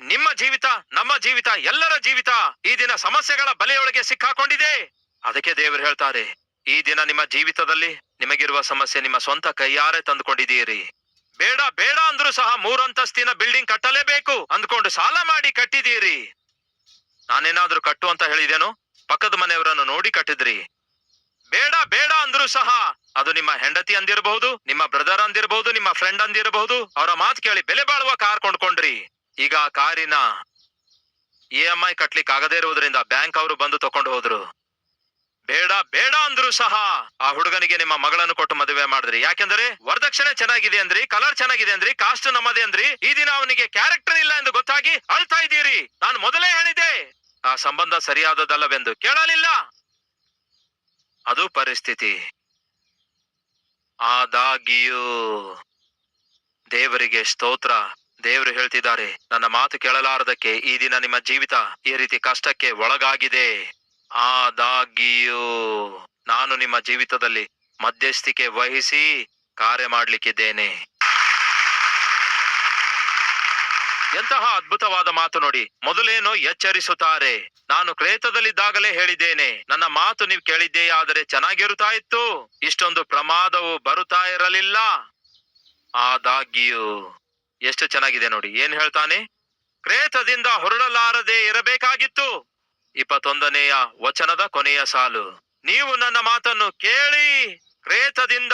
ನಿಮ್ಮ ಜೀವಿತ, ನಮ್ಮ ಜೀವಿತ, ಎಲ್ಲರ ಜೀವಿತ ಈ ದಿನ ಸಮಸ್ಯೆಗಳ ಬಲೆಯೊಳಗೆ ಸಿಕ್ಕಾಕೊಂಡಿದೆ. ಅದಕ್ಕೆ ದೇವರು ಹೇಳ್ತಾರೆ, ಈ ದಿನ ನಿಮ್ಮ ಜೀವಿತದಲ್ಲಿ ನಿಮಗಿರುವ ಸಮಸ್ಯೆ ನಿಮ್ಮ ಸ್ವಂತ ಕೈಯಾರೆ ತಂದುಕೊಂಡಿದ್ದೀರಿ. ಬೇಡ ಬೇಡ ಅಂದ್ರೂ ಸಹ ಮೂರಂತಸ್ತಿನ ಬಿಲ್ಡಿಂಗ್ ಕಟ್ಟಲೇಬೇಕು. ಅಂದ್ಕೊಂಡು ಸಾಲ ಮಾಡಿ ಕಟ್ಟಿದೀರಿ ನಾನೇನಾದ್ರೂ ಕಟ್ಟು ಅಂತ ಹೇಳಿದೇನು? ಪಕ್ಕದ ಮನೆಯವರನ್ನು ನೋಡಿ ಕಟ್ಟಿದ್ರಿ. ಬೇಡ ಬೇಡ ಅಂದ್ರೂ ಸಹ ಅದು ನಿಮ್ಮ ಹೆಂಡತಿ ಅಂದಿರಬಹುದು, ನಿಮ್ಮ ಬ್ರದರ್ ಅಂದಿರಬಹುದು, ನಿಮ್ಮ ಫ್ರೆಂಡ್ ಅಂದಿರಬಹುದು. ಅವರ ಮಾತು ಕೇಳಿ ಬೆಲೆ ಬಾಳುವ ಕಾರ್ ಕೊಂಡ್ಕೊಂಡ್ರಿ. ಈಗ ಆ ಕಾರಿನ ಇ ಎಂ ಐ ಕಟ್ಲಿಕ್ಕೆ ಆಗದೇ ಇರುವುದರಿಂದ ಬ್ಯಾಂಕ್ ಅವರು ಬಂದು ತಕೊಂಡು ಹೋದ್ರು. ಬೇಡ ಬೇಡ ಅಂದ್ರು ಸಹ ಆ ಹುಡುಗನಿಗೆ ನಿಮ್ಮ ಮಗಳನ್ನು ಕೊಟ್ಟು ಮದುವೆ ಮಾಡಿದ್ರಿ. ಯಾಕೆಂದ್ರೆ ವರದಕ್ಷಿಣೆ ಚೆನ್ನಾಗಿದೆ ಅಂದ್ರಿ, ಕಲರ್ ಚೆನ್ನಾಗಿದೆ ಅಂದ್ರಿ, ಕಾಸ್ಟ್ ನಮ್ಮದೇ ಅಂದ್ರಿ. ಈ ದಿನ ಅವನಿಗೆ ಕ್ಯಾರೆಕ್ಟರ್ ಇಲ್ಲ ಎಂದು ಗೊತ್ತಾಗಿ ಅಳ್ತಾ ಇದ್ದೀರಿ. ನಾನು ಮೊದಲೇ ಹೇಳಿದೆ ಆ ಸಂಬಂಧ ಸರಿಯಾದದಲ್ಲವೆಂದು ಕೇಳಲಿಲ್ಲ. ಅದು ಪರಿಸ್ಥಿತಿ. ಆದಾಗಿಯೂ ದೇವರಿಗೆ ಸ್ತೋತ್ರ. ದೇವರು ಹೇಳ್ತಿದ್ದಾರೆ, ನನ್ನ ಮಾತು ಕೇಳಲಾರದಕ್ಕೆ ಈ ದಿನ ನಿಮ್ಮ ಜೀವಿತ ಈ ರೀತಿ ಕಷ್ಟಕ್ಕೆ ಒಳಗಾಗಿದೆ. ಆದಾಗಿಯೂ ನಾನು ನಿಮ್ಮ ಜೀವಿತದಲ್ಲಿ ಮಧ್ಯಸ್ಥಿಕೆ ವಹಿಸಿ ಕಾರ್ಯ ಮಾಡಲಿಕ್ಕಿದ್ದೇನೆ. ಎಂತಹ ಅದ್ಭುತವಾದ ಮಾತು ನೋಡಿ, ಮೊದಲೇನೋ ಎಚ್ಚರಿಸುತ್ತಾರೆ. ನಾನು ಕ್ರೇತದಲ್ಲಿದ್ದಾಗಲೇ ಹೇಳಿದ್ದೇನೆ, ನನ್ನ ಮಾತು ನೀವು ಕೇಳಿದ್ದೇ ಆದರೆ ಚೆನ್ನಾಗಿರುತ್ತಾ ಇತ್ತು ಇಷ್ಟೊಂದು ಪ್ರಮಾದವು ಬರುತ್ತಾ ಇರಲಿಲ್ಲ. ಆದಾಗ್ಯೂ ಎಷ್ಟು ಚೆನ್ನಾಗಿದೆ ನೋಡಿ, ಏನ್ ಹೇಳ್ತಾನೆ? ಕ್ರೇತದಿಂದ ಹೊರಡಲಾರದೆ ಇರಬೇಕಾಗಿತ್ತು. ಇಪ್ಪತ್ತೊಂದನೆಯ ವಚನದ ಕೊನೆಯ ಸಾಲು. ನೀವು ನನ್ನ ಮಾತನ್ನು ಕೇಳಿ ಕ್ರೇತದಿಂದ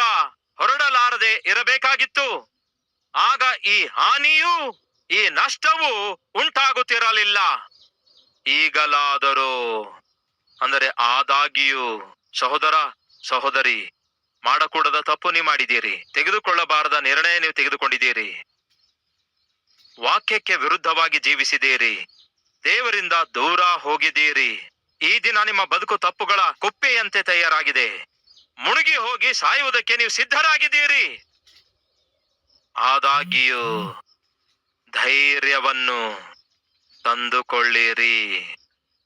ಹೊರಡಲಾರದೆ ಇರಬೇಕಾಗಿತ್ತು. ಆಗ ಈ ಹಾನಿಯು, ಈ ನಷ್ಟವು ಉಂಟಾಗುತ್ತಿರಲಿಲ್ಲ. ಈಗಲಾದರೂ, ಅಂದರೆ ಆದಾಗಿಯೂ, ಸಹೋದರ, ಸಹೋದರಿ, ಮಾಡಕೂಡದ ತಪ್ಪು ನೀವು ಮಾಡಿದ್ದೀರಿ. ತೆಗೆದುಕೊಳ್ಳಬಾರದ ನಿರ್ಣಯ ನೀವು ತೆಗೆದುಕೊಂಡಿದ್ದೀರಿ. ವಾಕ್ಯಕ್ಕೆ ವಿರುದ್ಧವಾಗಿ ಜೀವಿಸಿದ್ದೀರಿ. ದೇವರಿಂದ ದೂರ ಹೋಗಿದ್ದೀರಿ. ಈ ದಿನ ನಿಮ್ಮ ಬದುಕು ತಪ್ಪುಗಳ ಕುಪ್ಪೆಯಂತೆ ತಯಾರಾಗಿದೆ. ಮುಳುಗಿ ಹೋಗಿ ಸಾಯುವುದಕ್ಕೆ ನೀವು ಸಿದ್ಧರಾಗಿದ್ದೀರಿ. ಆದಾಗಿಯೂ, ಧೈರ್ಯವನ್ನು ತಂದುಕೊಳ್ಳಿರಿ.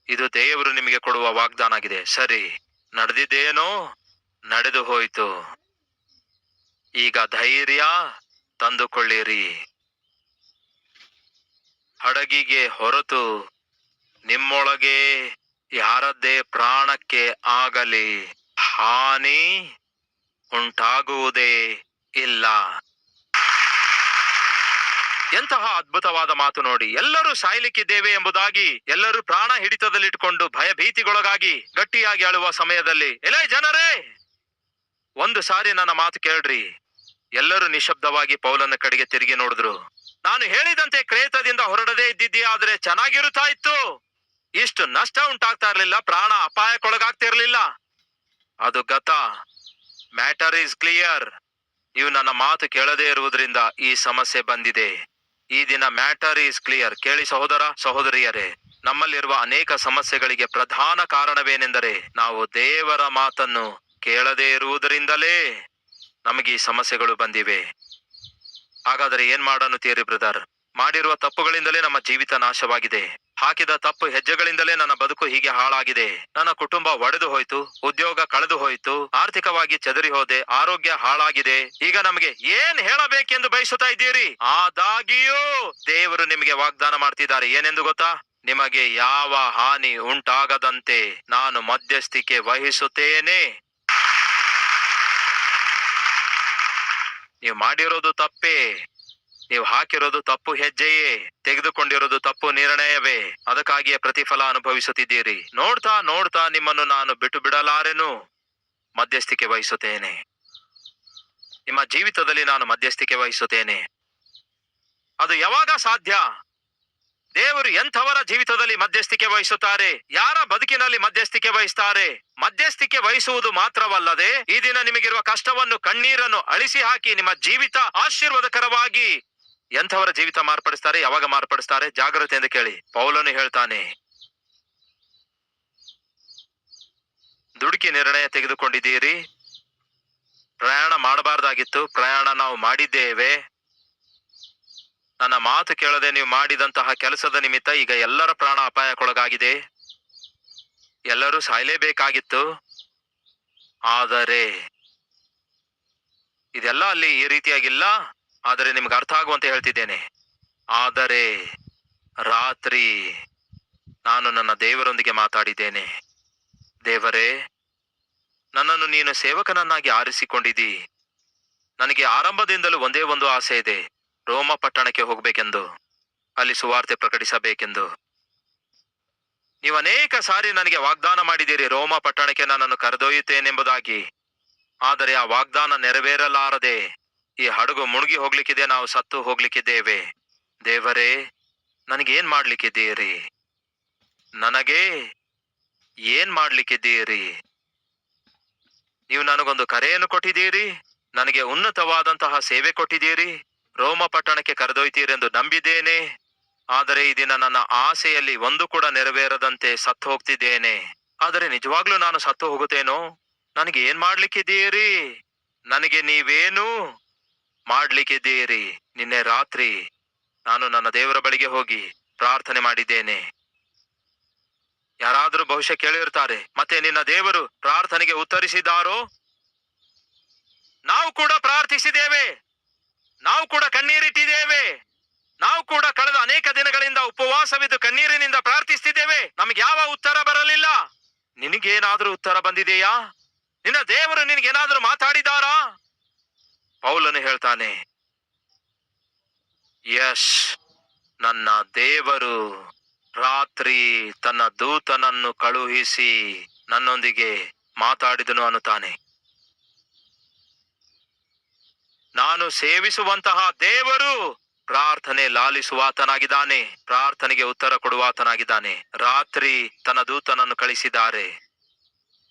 ಇದು ದೇವರು ನಿಮಗೆ ಕೊಡುವ ವಾಗ್ದಾನ ಆಗಿದೆ ಸರಿ, ನಡೆದಿದ್ದೇನೋ ನಡೆದು ಹೋಯಿತು. ಈಗ ಧೈರ್ಯ ತಂದುಕೊಳ್ಳಿರಿ. ಹಡಗಿಗೆ ಹೊರತು ನಿಮ್ಮೊಳಗೆ ಯಾರದ್ದೇ ಪ್ರಾಣಕ್ಕೆ ಆಗಲಿ ಹಾನಿ ಉಂಟಾಗುವುದೇ ಇಲ್ಲ. ಎಂತಹ ಅದ್ಭುತವಾದ ಮಾತು ನೋಡಿ. ಎಲ್ಲರೂ ಸಾಯ್ಲಿಕ್ಕಿದ್ದೇವೆ ಎಂಬುದಾಗಿ, ಎಲ್ಲರೂ ಪ್ರಾಣ ಹಿಡಿತದಲ್ಲಿಟ್ಟುಕೊಂಡು ಭಯಭೀತಿಗೊಳಗಾಗಿ ಗಟ್ಟಿಯಾಗಿ ಅಳುವ ಸಮಯದಲ್ಲಿ, ಎಲೆ ಜನರೇ! ಒಂದು ಸಾರಿ ನನ್ನ ಮಾತು ಕೇಳ್ರಿ. ಎಲ್ಲರೂ ನಿಶಬ್ದವಾಗಿ ಪೌಲನ ಕಡೆಗೆ ತಿರುಗಿ ನೋಡಿದ್ರು. ನಾನು ಹೇಳಿದಂತೆ ಕ್ರೇತದಿಂದ ಹೊರಡದೇ ಇದ್ದಿದ್ದಿ ಆದ್ರೆ ಚೆನ್ನಾಗಿರುತ್ತಾ ಇತ್ತು ಇಷ್ಟು ನಷ್ಟ ಉಂಟಾಗ್ತಾ ಇರಲಿಲ್ಲ, ಪ್ರಾಣ ಅಪಾಯಕ್ಕೊಳಗಾಗ್ತಿರ್ಲಿಲ್ಲ. ಅದು ಗತ. Matter is clear. ನೀವು ನನ್ನ ಮಾತು ಕೇಳದೇ ಇರುವುದರಿಂದ ಈ ಸಮಸ್ಯೆ ಬಂದಿದೆ. ಈ ದಿನ ಮ್ಯಾಟರ್ ಈಸ್ ಕ್ಲಿಯರ್. ಕೇಳಿ ಸಹೋದರ, ಸಹೋದರಿಯರೇ, ನಮ್ಮಲ್ಲಿರುವ ಅನೇಕ ಸಮಸ್ಯೆಗಳಿಗೆ ಪ್ರಧಾನ ಕಾರಣವೇನೆಂದರೆ ನಾವು ದೇವರ ಮಾತನ್ನು ಕೇಳದೇ ಇರುವುದರಿಂದಲೇ ನಮಗೆ ಈ ಸಮಸ್ಯೆಗಳು ಬಂದಿವೆ. ಹಾಗಾದರೆ ಏನ್ ಮಾಡನ್ನುತ್ತೀರಿ ಬ್ರದರ್ ಮಾಡಿರುವ ತಪ್ಪುಗಳಿಂದಲೇ ನಮ್ಮ ಜೀವಿತ ನಾಶವಾಗಿದೆ. ಹಾಕಿದ ತಪ್ಪು ಹೆಜ್ಜೆಗಳಿಂದಲೇ ನನ್ನ ಬದುಕು ಹೀಗೆ ಹಾಳಾಗಿದೆ. ನನ್ನ ಕುಟುಂಬ ಒಡೆದು ಹೋಯ್ತು, ಉದ್ಯೋಗ ಕಳೆದು ಹೋಯ್ತು, ಆರ್ಥಿಕವಾಗಿ ಚದರಿ ಹೋದೆ, ಆರೋಗ್ಯ ಹಾಳಾಗಿದೆ. ಈಗ ನಮಗೆ ಏನ್ ಹೇಳಬೇಕೆಂದು ಬಯಸುತ್ತಾ ಇದ್ದೀರಿ? ಆದಾಗಿಯೂ ದೇವರು ನಿಮಗೆ ವಾಗ್ದಾನ ಮಾಡ್ತಿದ್ದಾರೆ. ಏನೆಂದು ಗೊತ್ತಾ? ನಿಮಗೆ ಯಾವ ಹಾನಿ ಉಂಟಾಗದಂತೆ ನಾನು ಮಧ್ಯಸ್ಥಿಕೆ ವಹಿಸುತ್ತೇನೆ. ನೀವು ಮಾಡಿರೋದು ತಪ್ಪೇ. ನೀವು ಹಾಕಿರೋದು ತಪ್ಪು ಹೆಜ್ಜೆಯೇ. ತೆಗೆದುಕೊಂಡಿರೋದು ತಪ್ಪು ನಿರ್ಣಯವೇ. ಅದಕ್ಕಾಗಿಯೇ ಪ್ರತಿಫಲ ಅನುಭವಿಸುತ್ತಿದ್ದೀರಿ. ನೋಡ್ತಾ ನೋಡ್ತಾ ನಿಮ್ಮನ್ನು ನಾನು ಬಿಟ್ಟು ಬಿಡಲಾರೆನು? ಮಧ್ಯಸ್ಥಿಕೆ ವಹಿಸುತ್ತೇನೆ. ನಿಮ್ಮ ಜೀವಿತದಲ್ಲಿ ನಾನು ಮಧ್ಯಸ್ಥಿಕೆ ವಹಿಸುತ್ತೇನೆ. ಅದು ಯಾವಾಗ ಸಾಧ್ಯ? ದೇವರು ಎಂಥವರ ಜೀವಿತದಲ್ಲಿ ಮಧ್ಯಸ್ಥಿಕೆ ವಹಿಸುತ್ತಾರೆ? ಯಾರ ಬದುಕಿನಲ್ಲಿ ಮಧ್ಯಸ್ಥಿಕೆ ವಹಿಸುತ್ತಾರೆ ಮಧ್ಯಸ್ಥಿಕೆ ವಹಿಸುವುದು ಮಾತ್ರವಲ್ಲದೆ ಈ ದಿನ ನಿಮಗಿರುವ ಕಷ್ಟವನ್ನು, ಕಣ್ಣೀರನ್ನು ಅಳಿಸಿ ಹಾಕಿ ನಿಮ್ಮ ಜೀವಿತ ಆಶೀರ್ವಾದಕರವಾಗಿ ಎಂಥವರ ಜೀವಿತ ಮಾರ್ಪಡಿಸ್ತಾರೆ, ಯಾವಾಗ ಮಾರ್ಪಡಿಸ್ತಾರೆ? ಎಂದು ಕೇಳಿ. ಪೌಲನು ಹೇಳ್ತಾನೆ, ದುಡುಕಿ ನಿರ್ಣಯ ತೆಗೆದುಕೊಂಡಿದ್ದೀರಿ. ಪ್ರಯಾಣ ಮಾಡಬಾರ್ದಾಗಿತ್ತು. ಪ್ರಯಾಣ ನಾವು ಮಾಡಿದ್ದೇವೆ. ನನ್ನ ಮಾತು ಕೇಳದೆ ನೀವು ಮಾಡಿದಂತಹ ಕೆಲಸದ ನಿಮಿತ್ತ ಈಗ ಎಲ್ಲರ ಪ್ರಾಣ ಅಪಾಯಕ್ಕೊಳಗಾಗಿದೆ. ಎಲ್ಲರೂ ಸಾಯಲೇಬೇಕಾಗಿತ್ತು. ಆದರೆ ಇದೆಲ್ಲ ಅಲ್ಲಿ ಈ ರೀತಿಯಾಗಿಲ್ಲ. ಆದರೆ ನಿಮ್ಗೆ ಅರ್ಥ ಆಗುವಂತೆ ಹೇಳ್ತಿದ್ದೇನೆ. ಆದರೆ ರಾತ್ರಿ ನಾನು ನನ್ನ ದೇವರೊಂದಿಗೆ ಮಾತಾಡಿದ್ದೇನೆ. ದೇವರೇ, ನನ್ನನ್ನು ನೀನು ಸೇವಕನನ್ನಾಗಿ ಆರಿಸಿಕೊಂಡಿದ್ದೀ. ನನಗೆ ಆರಂಭದಿಂದಲೂ ಒಂದೇ ಒಂದು ಆಸೆ ಇದೆ. ರೋಮ ಪಟ್ಟಣಕ್ಕೆ ಹೋಗಬೇಕೆಂದು, ಅಲ್ಲಿ ಸುವಾರ್ತೆ ಪ್ರಕಟಿಸಬೇಕೆಂದು. ನೀವು ಅನೇಕ ಸಾರಿ ನನಗೆ ವಾಗ್ದಾನ ಮಾಡಿದ್ದೀರಿ, ರೋಮ ಪಟ್ಟಣಕ್ಕೆ ನನ್ನನ್ನು ಕರೆದೊಯ್ಯುತ್ತೇನೆಂಬುದಾಗಿ. ಆದರೆ ಆ ವಾಗ್ದಾನ ನೆರವೇರಲಾರದೆ, ಈ ಹಡಗು ಮುಳುಗಿ ಹೋಗ್ಲಿಕ್ಕಿದೆ, ನಾವು ಸತ್ತು ಹೋಗ್ಲಿಕ್ಕಿದ್ದೇವೆ. ದೇವರೇ, ನನಗೇನ್ ಮಾಡ್ಲಿಕ್ಕಿದ್ದೀರಿ? ನನಗೆ ಏನ್ ಮಾಡ್ಲಿಕ್ಕಿದ್ದೀರಿ? ನೀವು ನನಗೊಂದು ಕರೆಯನ್ನು ಕೊಟ್ಟಿದ್ದೀರಿ, ನನಗೆ ಉನ್ನತವಾದಂತಹ ಸೇವೆ ಕೊಟ್ಟಿದ್ದೀರಿ. ರೋಮ ಪಟ್ಟಣಕ್ಕೆ ಕರೆದೊಯ್ತೀರೆಂದು ನಂಬಿದ್ದೇನೆ. ಆದರೆ ಈ ದಿನ ನನ್ನ ಆಸೆಯಲ್ಲಿ ಒಂದು ಕೂಡ ನೆರವೇರದಂತೆ ಸತ್ತು ಹೋಗ್ತಿದ್ದೇನೆ. ಆದರೆ ನಿಜವಾಗ್ಲೂ ನಾನು ಸತ್ತು ಹೋಗುತ್ತೇನೋ? ನನಗೆ ಏನ್ ಮಾಡ್ಲಿಕ್ಕಿದ್ದೀರಿ? ನನಗೆ ನೀವೇನು ಮಾಡ್ಲಿಕ್ಕಿದ್ದೀರಿ? ನಿನ್ನೆ ರಾತ್ರಿ ನಾನು ನನ್ನ ದೇವರ ಬಳಿಗೆ ಹೋಗಿ ಪ್ರಾರ್ಥನೆ ಮಾಡಿದ್ದೇನೆ. ಯಾರಾದರೂ ಬಹುಶಃ ಕೇಳಿರ್ತಾರೆ ಮತ್ತೆ ನಿನ್ನ ದೇವರು ಪ್ರಾರ್ಥನೆಗೆ ಉತ್ತರಿಸಿದಾರೋ ನಾವು ಕೂಡ ಪ್ರಾರ್ಥಿಸಿದ್ದೇವೆ. ನಾವು ಕೂಡ ಕಣ್ಣೀರಿಟ್ಟಿದ್ದೇವೆ. ನಾವು ಕೂಡ ಕಳೆದ ಅನೇಕ ದಿನಗಳಿಂದ ಉಪವಾಸವಿದ್ದು ಕಣ್ಣೀರಿನಿಂದ ಪ್ರಾರ್ಥಿಸ್ತಿದ್ದೇವೆ. ನಮಗೆ ಯಾವ ಉತ್ತರ ಬರಲಿಲ್ಲ. ನಿನಗೇನಾದ್ರೂ ಉತ್ತರ ಬಂದಿದೆಯಾ? ನಿನ್ನ ದೇವರು ನಿನಗೇನಾದ್ರೂ ಮಾತಾಡಿದಾರಾ? ಪೌಲನು ಹೇಳ್ತಾನೆ, ಯಶ್, ನನ್ನ ದೇವರು ರಾತ್ರಿ ತನ್ನ ದೂತನನ್ನು ಕಳುಹಿಸಿ ನನ್ನೊಂದಿಗೆ ಮಾತಾಡಿದನು ಅನ್ನುತ್ತಾನೆ. ನಾನು ಸೇವಿಸುವಂತಹ ದೇವರು ಪ್ರಾರ್ಥನೆ ಲಾಲಿಸುವಾತನಾಗಿದ್ದಾನೆ, ಪ್ರಾರ್ಥನೆಗೆ ಉತ್ತರ ಕೊಡುವಾತನಾಗಿದ್ದಾನೆ. ರಾತ್ರಿ ತನ್ನ ದೂತನನ್ನು ಕಳಿಸಿದ್ದಾರೆ.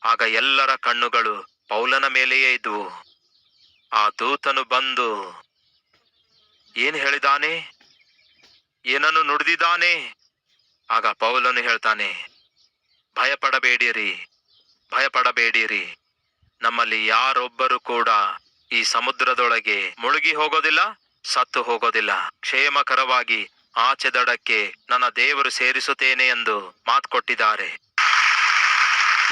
ಆಗ ಎಲ್ಲರ ಕಣ್ಣುಗಳು ಪೌಲನ ಮೇಲೆಯೇ ಇದ್ವು. ಆ ದೂತನು ಬಂದು, ಏನು ಹೇಳಿದಾನೆ? ಏನನ್ನು ನುಡಿದಿದ್ದಾನೆ? ಆಗ ಪೌಲನು ಹೇಳ್ತಾನೆ, ಭಯಪಡಬೇಡಿರಿ ಭಯಪಡಬೇಡಿರಿ. ನಮ್ಮಲ್ಲಿ ಯಾರೊಬ್ಬರು ಕೂಡ ಈ ಸಮುದ್ರದೊಳಗೆ ಮುಳುಗಿ ಹೋಗೋದಿಲ್ಲ, ಸತ್ತು ಹೋಗೋದಿಲ್ಲ. ಕ್ಷೇಮಕರವಾಗಿ ಆಚೆ ದಡಕ್ಕೆ ನನ್ನ ದೇವರು ಸೇರಿಸುತ್ತೇನೆ ಎಂದು ಮಾತು ಕೊಟ್ಟಿದ್ದಾರೆ.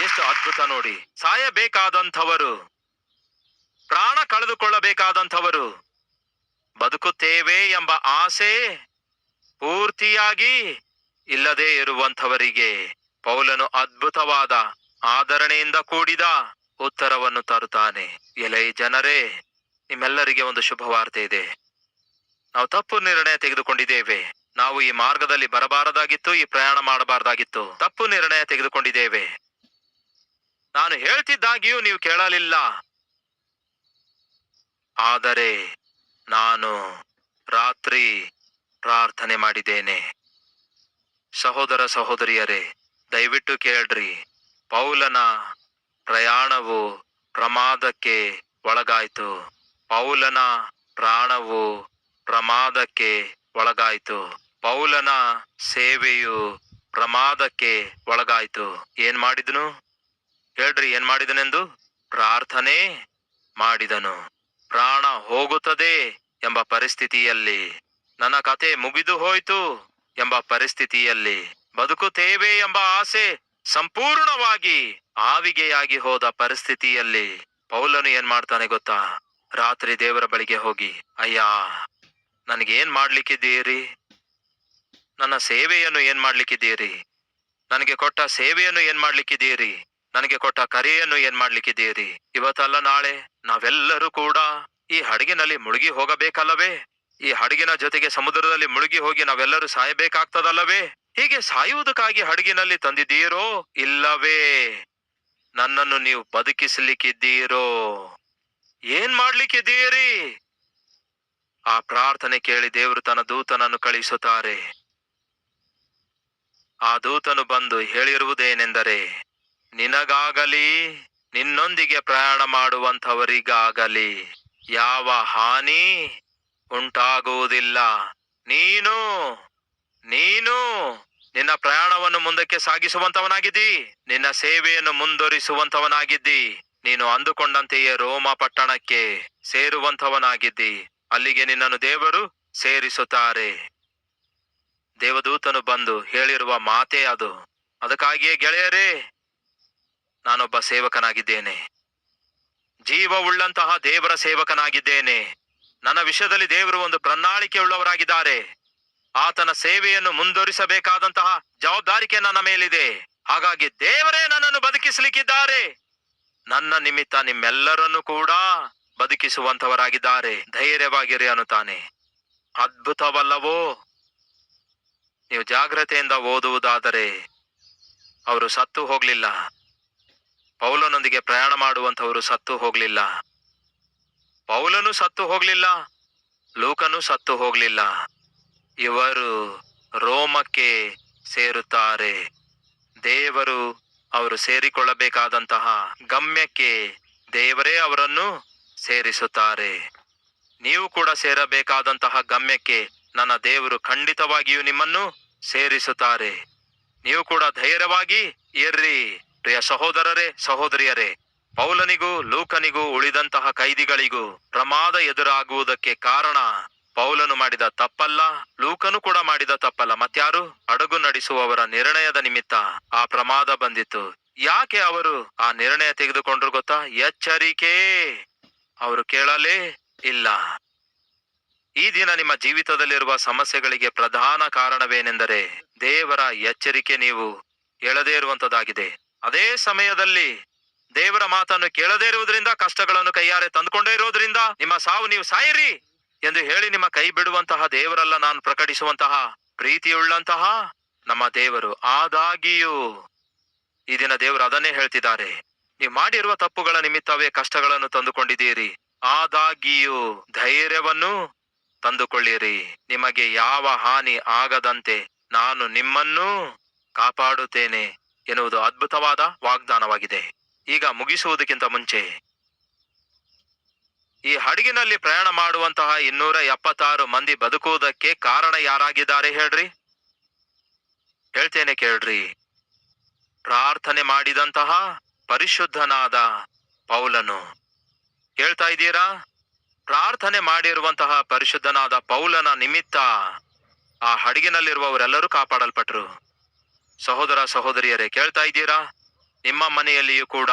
ಎಷ್ಟು ಅದ್ಭುತ ನೋಡಿ. ಸಾಯಬೇಕಾದಂಥವರು, ಪ್ರಾಣ ಕಳೆದುಕೊಳ್ಳಬೇಕಾದಂಥವರು ಬದುಕುತ್ತೇವೆ ಎಂಬ ಆಸೆ ಪೂರ್ತಿಯಾಗಿ ಇಲ್ಲದೇ ಇರುವಂಥವರಿಗೆ ಪೌಲನು ಅದ್ಭುತವಾದ ಆದರಣೆಯಿಂದ ಕೂಡಿದ ಉತ್ತರವನ್ನು ತರುತ್ತಾನೆ. ಎಲೈ ಜನರೇ, ನಿಮ್ಮೆಲ್ಲರಿಗೆ ಒಂದು ಶುಭವಾರ್ತೆ ಇದೆ. ನಾವು ತಪ್ಪು ನಿರ್ಣಯ ತೆಗೆದುಕೊಂಡಿದ್ದೇವೆ. ನಾವು ಈ ಮಾರ್ಗದಲ್ಲಿ ಬರಬಾರದಾಗಿತ್ತು, ಈ ಪ್ರಯಾಣ ಮಾಡಬಾರದಾಗಿತ್ತು. ತಪ್ಪು ನಿರ್ಣಯ ತೆಗೆದುಕೊಂಡಿದ್ದೇವೆ. ನಾನು ಹೇಳ್ತಿದ್ದಾಗಿಯೂ ನೀವು ಕೇಳಲಿಲ್ಲ. ಆದರೆ ನಾನು ರಾತ್ರಿ ಪ್ರಾರ್ಥನೆ ಮಾಡಿದ್ದೇನೆ. ಸಹೋದರ ಸಹೋದರಿಯರೇ, ದಯವಿಟ್ಟು ಕೇಳ್ರಿ. ಪೌಲನ ಪ್ರಯಾಣವು ಪ್ರಮಾದಕ್ಕೆ ಒಳಗಾಯಿತು. ಪೌಲನ ಪ್ರಾಣವು ಪ್ರಮಾದಕ್ಕೆ ಒಳಗಾಯಿತು. ಪೌಲನ ಸೇವೆಯು ಪ್ರಮಾದಕ್ಕೆ ಒಳಗಾಯಿತು. ಏನ್ ಮಾಡಿದನು? ಹೇಳ್ರಿ, ಏನ್ ಮಾಡಿದನೆಂದು? ಪ್ರಾರ್ಥನೆ ಮಾಡಿದನು. ಪ್ರಾಣ ಹೋಗುತ್ತದೆ ಎಂಬ ಪರಿಸ್ಥಿತಿಯಲ್ಲಿ. ನನ್ನ ಕತೆ ಮುಗಿದು ಹೋಯಿತು ಎಂಬ ಪರಿಸ್ಥಿತಿಯಲ್ಲಿ. ಬದುಕುತ್ತೇವೆ ಎಂಬ ಆಸೆ ಸಂಪೂರ್ಣವಾಗಿ ಆವಿಗೆಯಾಗಿ ಹೋದ ಪರಿಸ್ಥಿತಿಯಲ್ಲಿ ಪೌಲನು ಏನ್ ಮಾಡ್ತಾನೆ ಗೊತ್ತಾ? ರಾತ್ರಿ ದೇವರ ಬಳಿಗೆ ಹೋಗಿ, ಅಯ್ಯ, ನನಗೇನ್ ಮಾಡ್ಲಿಕ್ಕಿದ್ದೀರಿ? ನನ್ನ ಸೇವೆಯನ್ನು ಏನ್ ಮಾಡ್ಲಿಕ್ಕಿದ್ದೀರಿ? ನನಗೆ ಕೊಟ್ಟ ಸೇವೆಯನ್ನು ಏನ್ ಮಾಡ್ಲಿಕ್ಕಿದ್ದೀರಿ? ನನಗೆ ಕೊಟ್ಟ ಕರೆಯನ್ನು ಏನ್ ಮಾಡ್ಲಿಕ್ಕಿದ್ದೀರಿ? ಇವತ್ತಲ್ಲ ನಾಳೆ, ನಾವೆಲ್ಲರೂ ಕೂಡ ಈ ಹಡಗಿನಲ್ಲಿ ಮುಳುಗಿ ಹೋಗಬೇಕಲ್ಲವೇ? ಈ ಹಡಗಿನ ಜೊತೆಗೆ ಸಮುದ್ರದಲ್ಲಿ ಮುಳುಗಿ ಹೋಗಿ ನಾವೆಲ್ಲರೂ ಸಾಯಬೇಕಾಗ್ತದಲ್ಲವೇ? ಹೀಗೆ ಸಾಯುವುದಕ್ಕಾಗಿ ಹಡಗಿನಲ್ಲಿ ತಂದಿದ್ದೀರೋ? ಇಲ್ಲವೇ. ನನ್ನನ್ನು ನೀವು ಬದುಕಿಸಲಿಕ್ಕಿದ್ದೀರೋ? ಏನ್ ಮಾಡ್ಲಿಕ್ಕಿದ್ದೀರಿ? ಆ ಪ್ರಾರ್ಥನೆ ಕೇಳಿ ದೇವರು ತನ್ನ ದೂತನನ್ನು ಕಳಿಸುತ್ತಾರೆ ಆ ದೂತನು ಬಂದು ಹೇಳಿರುವುದೇನೆಂದರೆ, ನಿನಗಾಗಲಿ, ನಿನ್ನೊಂದಿಗೆ ಪ್ರಯಾಣ ಮಾಡುವಂಥವರಿಗಾಗಲಿ ಯಾವ ಹಾನಿ ಉಂಟಾಗುವುದಿಲ್ಲ. ನೀನು ನೀನು ನಿನ್ನ ಪ್ರಯಾಣವನ್ನು ಮುಂದಕ್ಕೆ ಸಾಗಿಸುವಂತವನಾಗಿದ್ದಿ, ನಿನ್ನ ಸೇವೆಯನ್ನು ಮುಂದುವರಿಸುವಂತವನಾಗಿದ್ದಿ, ನೀನು ಅಂದುಕೊಂಡಂತೆಯೇ ರೋಮ ಪಟ್ಟಣಕ್ಕೆ ಸೇರುವಂತವನಾಗಿದ್ದಿ ಅಲ್ಲಿಗೆ ನಿನ್ನನ್ನು ದೇವರು ಸೇರಿಸುತ್ತಾರೆ. ದೇವದೂತನು ಬಂದು ಹೇಳಿರುವ ಮಾತೇ ಅದು. ಅದಕ್ಕಾಗಿಯೇ ಗೆಳೆಯರೇ, ನಾನೊಬ್ಬ ಸೇವಕನಾಗಿದ್ದೇನೆ. ಜೀವವುಳ್ಳಂತಹ ದೇವರ ಸೇವಕನಾಗಿದ್ದೇನೆ. ನನ್ನ ವಿಷಯದಲ್ಲಿ ದೇವರು ಒಂದು ಪ್ರಣಾಳಿಕೆ ಉಳ್ಳವರಾಗಿದ್ದಾರೆ ಆತನ ಸೇವೆಯನ್ನು ಮುಂದುವರಿಸಬೇಕಾದಂತಹ ಜವಾಬ್ದಾರಿಕೆ ನನ್ನ ಮೇಲಿದೆ. ಹಾಗಾಗಿ ದೇವರೇ ನನ್ನನ್ನು ಬದುಕಿಸಲಿಕ್ಕಿದ್ದಾರೆ. ನನ್ನ ನಿಮಿತ್ತ ನಿಮ್ಮೆಲ್ಲರನ್ನು ಕೂಡ ಬದುಕಿಸುವಂತವರಾಗಿದ್ದಾರೆ ಧೈರ್ಯವಾಗಿರಿ ಅನ್ನುತ್ತಾನೆ. ಅದ್ಭುತವಲ್ಲವೋ? ನೀವು ಜಾಗ್ರತೆಯಿಂದ ಓದುವುದಾದರೆ ಅವರು ಸತ್ತು ಹೋಗ್ಲಿಲ್ಲ. ಪೌಲನೊಂದಿಗೆ ಪ್ರಯಾಣ ಮಾಡುವಂತವರು ಸತ್ತು ಹೋಗಲಿಲ್ಲ. ಪೌಲನು ಸತ್ತು ಹೋಗಲಿಲ್ಲ. ಲೂಕನು ಸತ್ತು ಹೋಗ್ಲಿಲ್ಲ. ಇವರು ರೋಮಕ್ಕೆ ಸೇರುತ್ತಾರೆ. ದೇವರು ಅವರು ಸೇರಿಕೊಳ್ಳಬೇಕಾದಂತಹ ಗಮ್ಯಕ್ಕೆ ದೇವರೇ ಅವರನ್ನು ಸೇರಿಸುತ್ತಾರೆ. ನೀವು ಕೂಡ ಸೇರಬೇಕಾದಂತಹ ಗಮ್ಯಕ್ಕೆ ನನ್ನ ದೇವರು ಖಂಡಿತವಾಗಿಯೂ ನಿಮ್ಮನ್ನು ಸೇರಿಸುತ್ತಾರೆ. ನೀವು ಕೂಡ ಧೈರ್ಯವಾಗಿ ಇರ್ರಿ, ಪ್ರಿಯ ಸಹೋದರರೇ, ಸಹೋದರಿಯರೇ. ಪೌಲನಿಗೂ ಲೂಕನಿಗೂ ಉಳಿದಂತಹ ಕೈದಿಗಳಿಗೂ ಪ್ರಮಾದ ಎದುರಾಗುವುದಕ್ಕೆ ಕಾರಣ ಪೌಲನು ಮಾಡಿದ ತಪ್ಪಲ್ಲ, ಲೂಕನು ಕೂಡ ಮಾಡಿದ ತಪ್ಪಲ್ಲ. ಮತ್ಯಾರು ಅಡಗು ನಡೆಸುವವರ ನಿರ್ಣಯದ ನಿಮಿತ್ತ ಆ ಪ್ರಮಾದ ಬಂದಿತ್ತು. ಯಾಕೆ ಅವರು ಆ ನಿರ್ಣಯ ತೆಗೆದುಕೊಂಡ್ರು ಗೊತ್ತಾ? ಎಚ್ಚರಿಕೆ. ಅವರು ಕೇಳಲೇ ಇಲ್ಲ. ಈ ದಿನ ನಿಮ್ಮ ಜೀವಿತದಲ್ಲಿರುವ ಸಮಸ್ಯೆಗಳಿಗೆ ಪ್ರಧಾನ ಕಾರಣವೇನೆಂದರೆ ದೇವರ ಎಚ್ಚರಿಕೆ ನೀವು ಹೇಳದೇ ಇರುವಂತದ್ದಾಗಿದೆ. ಅದೇ ಸಮಯದಲ್ಲಿ ದೇವರ ಮಾತನ್ನು ಕೇಳದೇ ಇರುವುದರಿಂದ, ಕಷ್ಟಗಳನ್ನು ಕೈಯಾರೆ ತಂದುಕೊಂಡೇ ಇರುವುದರಿಂದ ನಿಮ್ಮ ಸಾವು ನೀವು ಸಾಯಿರಿ. ಎಂದು ಹೇಳಿ ನಿಮ್ಮ ಕೈ ಬಿಡುವಂತಹ ದೇವರಲ್ಲ ನಾನು ಪ್ರಕಟಿಸುವಂತಹ ಪ್ರೀತಿಯುಳ್ಳಂತಹ ನಮ್ಮ ದೇವರು ಆದಾಗಿಯೂ ಈ ದಿನ ದೇವರು ಅದನ್ನೇ ಹೇಳ್ತಿದ್ದಾರೆ. ನೀವು ಮಾಡಿರುವ ತಪ್ಪುಗಳ ನಿಮಿತ್ತವೇ ಕಷ್ಟಗಳನ್ನು ತಂದುಕೊಂಡಿದ್ದೀರಿ. ಆದಾಗಿಯೂ ಧೈರ್ಯವನ್ನು ತಂದುಕೊಳ್ಳಿರಿ. ನಿಮಗೆ ಯಾವ ಹಾನಿ ಆಗದಂತೆ ನಾನು ನಿಮ್ಮನ್ನು ಕಾಪಾಡುತ್ತೇನೆ ಎನ್ನುವುದು ಅದ್ಭುತವಾದ ವಾಗ್ದಾನವಾಗಿದೆ. ಈಗ ಮುಗಿಸುವುದಕ್ಕಿಂತ ಮುಂಚೆ ಈ ಹಡಗಿನಲ್ಲಿ ಪ್ರಯಾಣ ಮಾಡುವಂತಹ ಇನ್ನೂರ ಎಪ್ಪತ್ತಾರು ಮಂದಿ ಬದುಕುವುದಕ್ಕೆ ಕಾರಣ ಯಾರಾಗಿದ್ದಾರೆ ಹೇಳ್ರಿ? ಹೇಳ್ತೇನೆ ಕೇಳ್ರಿ. ಪ್ರಾರ್ಥನೆ ಮಾಡಿದಂತಹ ಪರಿಶುದ್ಧನಾದ ಪೌಲನು. ಕೇಳ್ತಾ ಇದ್ದೀರಾ? ಪ್ರಾರ್ಥನೆ ಮಾಡಿರುವಂತಹ ಪರಿಶುದ್ಧನಾದ ಪೌಲನ ನಿಮಿತ್ತ ಆ ಹಡಗಿನಲ್ಲಿರುವವರೆಲ್ಲರೂ ಕಾಪಾಡಲ್ಪಟ್ರು. ಸಹೋದರ ಸಹೋದರಿಯರೇ, ಕೇಳ್ತಾ ಇದ್ದೀರಾ? ನಿಮ್ಮ ಮನೆಯಲ್ಲಿಯೂ ಕೂಡ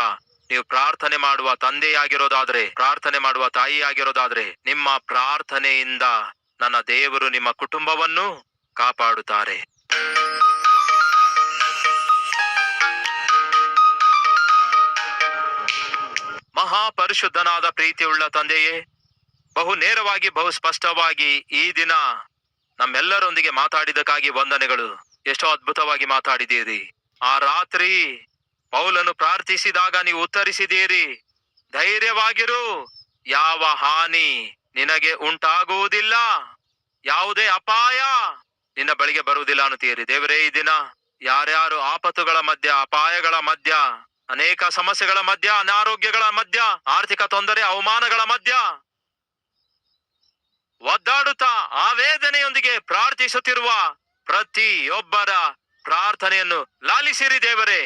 ನೀವು ಪ್ರಾರ್ಥನೆ ಮಾಡುವ ತಂದೆಯಾಗಿರೋದಾದ್ರೆ, ಪ್ರಾರ್ಥನೆ ಮಾಡುವ ತಾಯಿಯಾಗಿರೋದಾದ್ರೆ, ನಿಮ್ಮ ಪ್ರಾರ್ಥನೆಯಿಂದ ನನ್ನ ದೇವರು ನಿಮ್ಮ ಕುಟುಂಬವನ್ನು ಕಾಪಾಡುತ್ತಾರೆ. ಮಹಾಪರಿಶುದ್ಧನಾದ ಪ್ರೀತಿಯುಳ್ಳ ತಂದೆಯೇ, ಬಹು ನೇರವಾಗಿ, ಬಹು ಸ್ಪಷ್ಟವಾಗಿ ಈ ದಿನ ನಮ್ಮೆಲ್ಲರೊಂದಿಗೆ ಮಾತಾಡಿದಕ್ಕಾಗಿ ವಂದನೆಗಳು. ಎಷ್ಟೋ ಅದ್ಭುತವಾಗಿ ಮಾತಾಡಿದ್ದೀರಿ. ಆ ರಾತ್ರಿ ಪೌಲನು ಪ್ರಾರ್ಥಿಸಿದಾಗ ನೀವು ಉತ್ತರಿಸಿದೀರಿ ಧೈರ್ಯವಾಗಿರು, ಯಾವ ಹಾನಿ ನಿನಗೆ ಉಂಟಾಗುವುದಿಲ್ಲ, ಯಾವುದೇ ಅಪಾಯ ನಿನ್ನ ಬಳಿಗೆ ಬರುವುದಿಲ್ಲ ಅನ್ನುತ್ತೀರಿ. ದೇವರೇ, ಈ ದಿನ ಯಾರ್ಯಾರು ಆಪತ್ತುಗಳ ಮಧ್ಯ, ಅಪಾಯಗಳ ಮಧ್ಯ, ಅನೇಕ ಸಮಸ್ಯೆಗಳ ಮಧ್ಯ, ಅನಾರೋಗ್ಯಗಳ ಮಧ್ಯ, ಆರ್ಥಿಕ ತೊಂದರೆ, ಅವಮಾನಗಳ ಮಧ್ಯ ಒದ್ದಾಡುತ್ತಾ ಆವೇದನೆಯೊಂದಿಗೆ ಪ್ರಾರ್ಥಿಸುತ್ತಿರುವ ಪ್ರತಿಯೊಬ್ಬರ ಪ್ರಾರ್ಥನೆಯನ್ನು ಲಾಲಿಸಿರಿ ದೇವರೇ.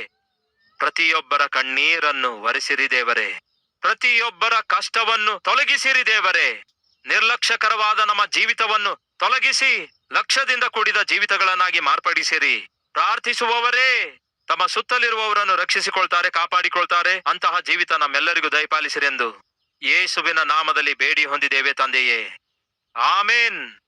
ಪ್ರತಿಯೊಬ್ಬರ ಕಣ್ಣೀರನ್ನು ಒರೆಸಿರಿ ದೇವರೇ ಪ್ರತಿಯೊಬ್ಬರ ಕಷ್ಟವನ್ನು ತೊಲಗಿಸಿರಿ ದೇವರೇ ನಿರ್ಲಕ್ಷ್ಯಕರವಾದ ನಮ್ಮ ಜೀವಿತವನ್ನು ತೊಲಗಿಸಿ ಲಕ್ಷ್ಯದಿಂದ ಕೂಡಿದ ಜೀವಿತಗಳನ್ನಾಗಿ ಮಾರ್ಪಡಿಸಿರಿ. ಪ್ರಾರ್ಥಿಸುವವರೇ, ತಮ್ಮ ಸುತ್ತಲಿರುವವರನ್ನು ರಕ್ಷಿಸಿಕೊಳ್ತಾರೆ, ಕಾಪಾಡಿಕೊಳ್ತಾರೆ, ಅಂತಹ ಜೀವಿತ ನಮ್ಮೆಲ್ಲರಿಗೂ ದಯಪಾಲಿಸಿರೆಂದು. ಯೇಸುವಿನ ನಾಮದಲ್ಲಿ ಬೇಡಿ ಹೊಂದಿದ್ದೇವೆ ತಂದೆಯೇ. ಆಮೇನ್.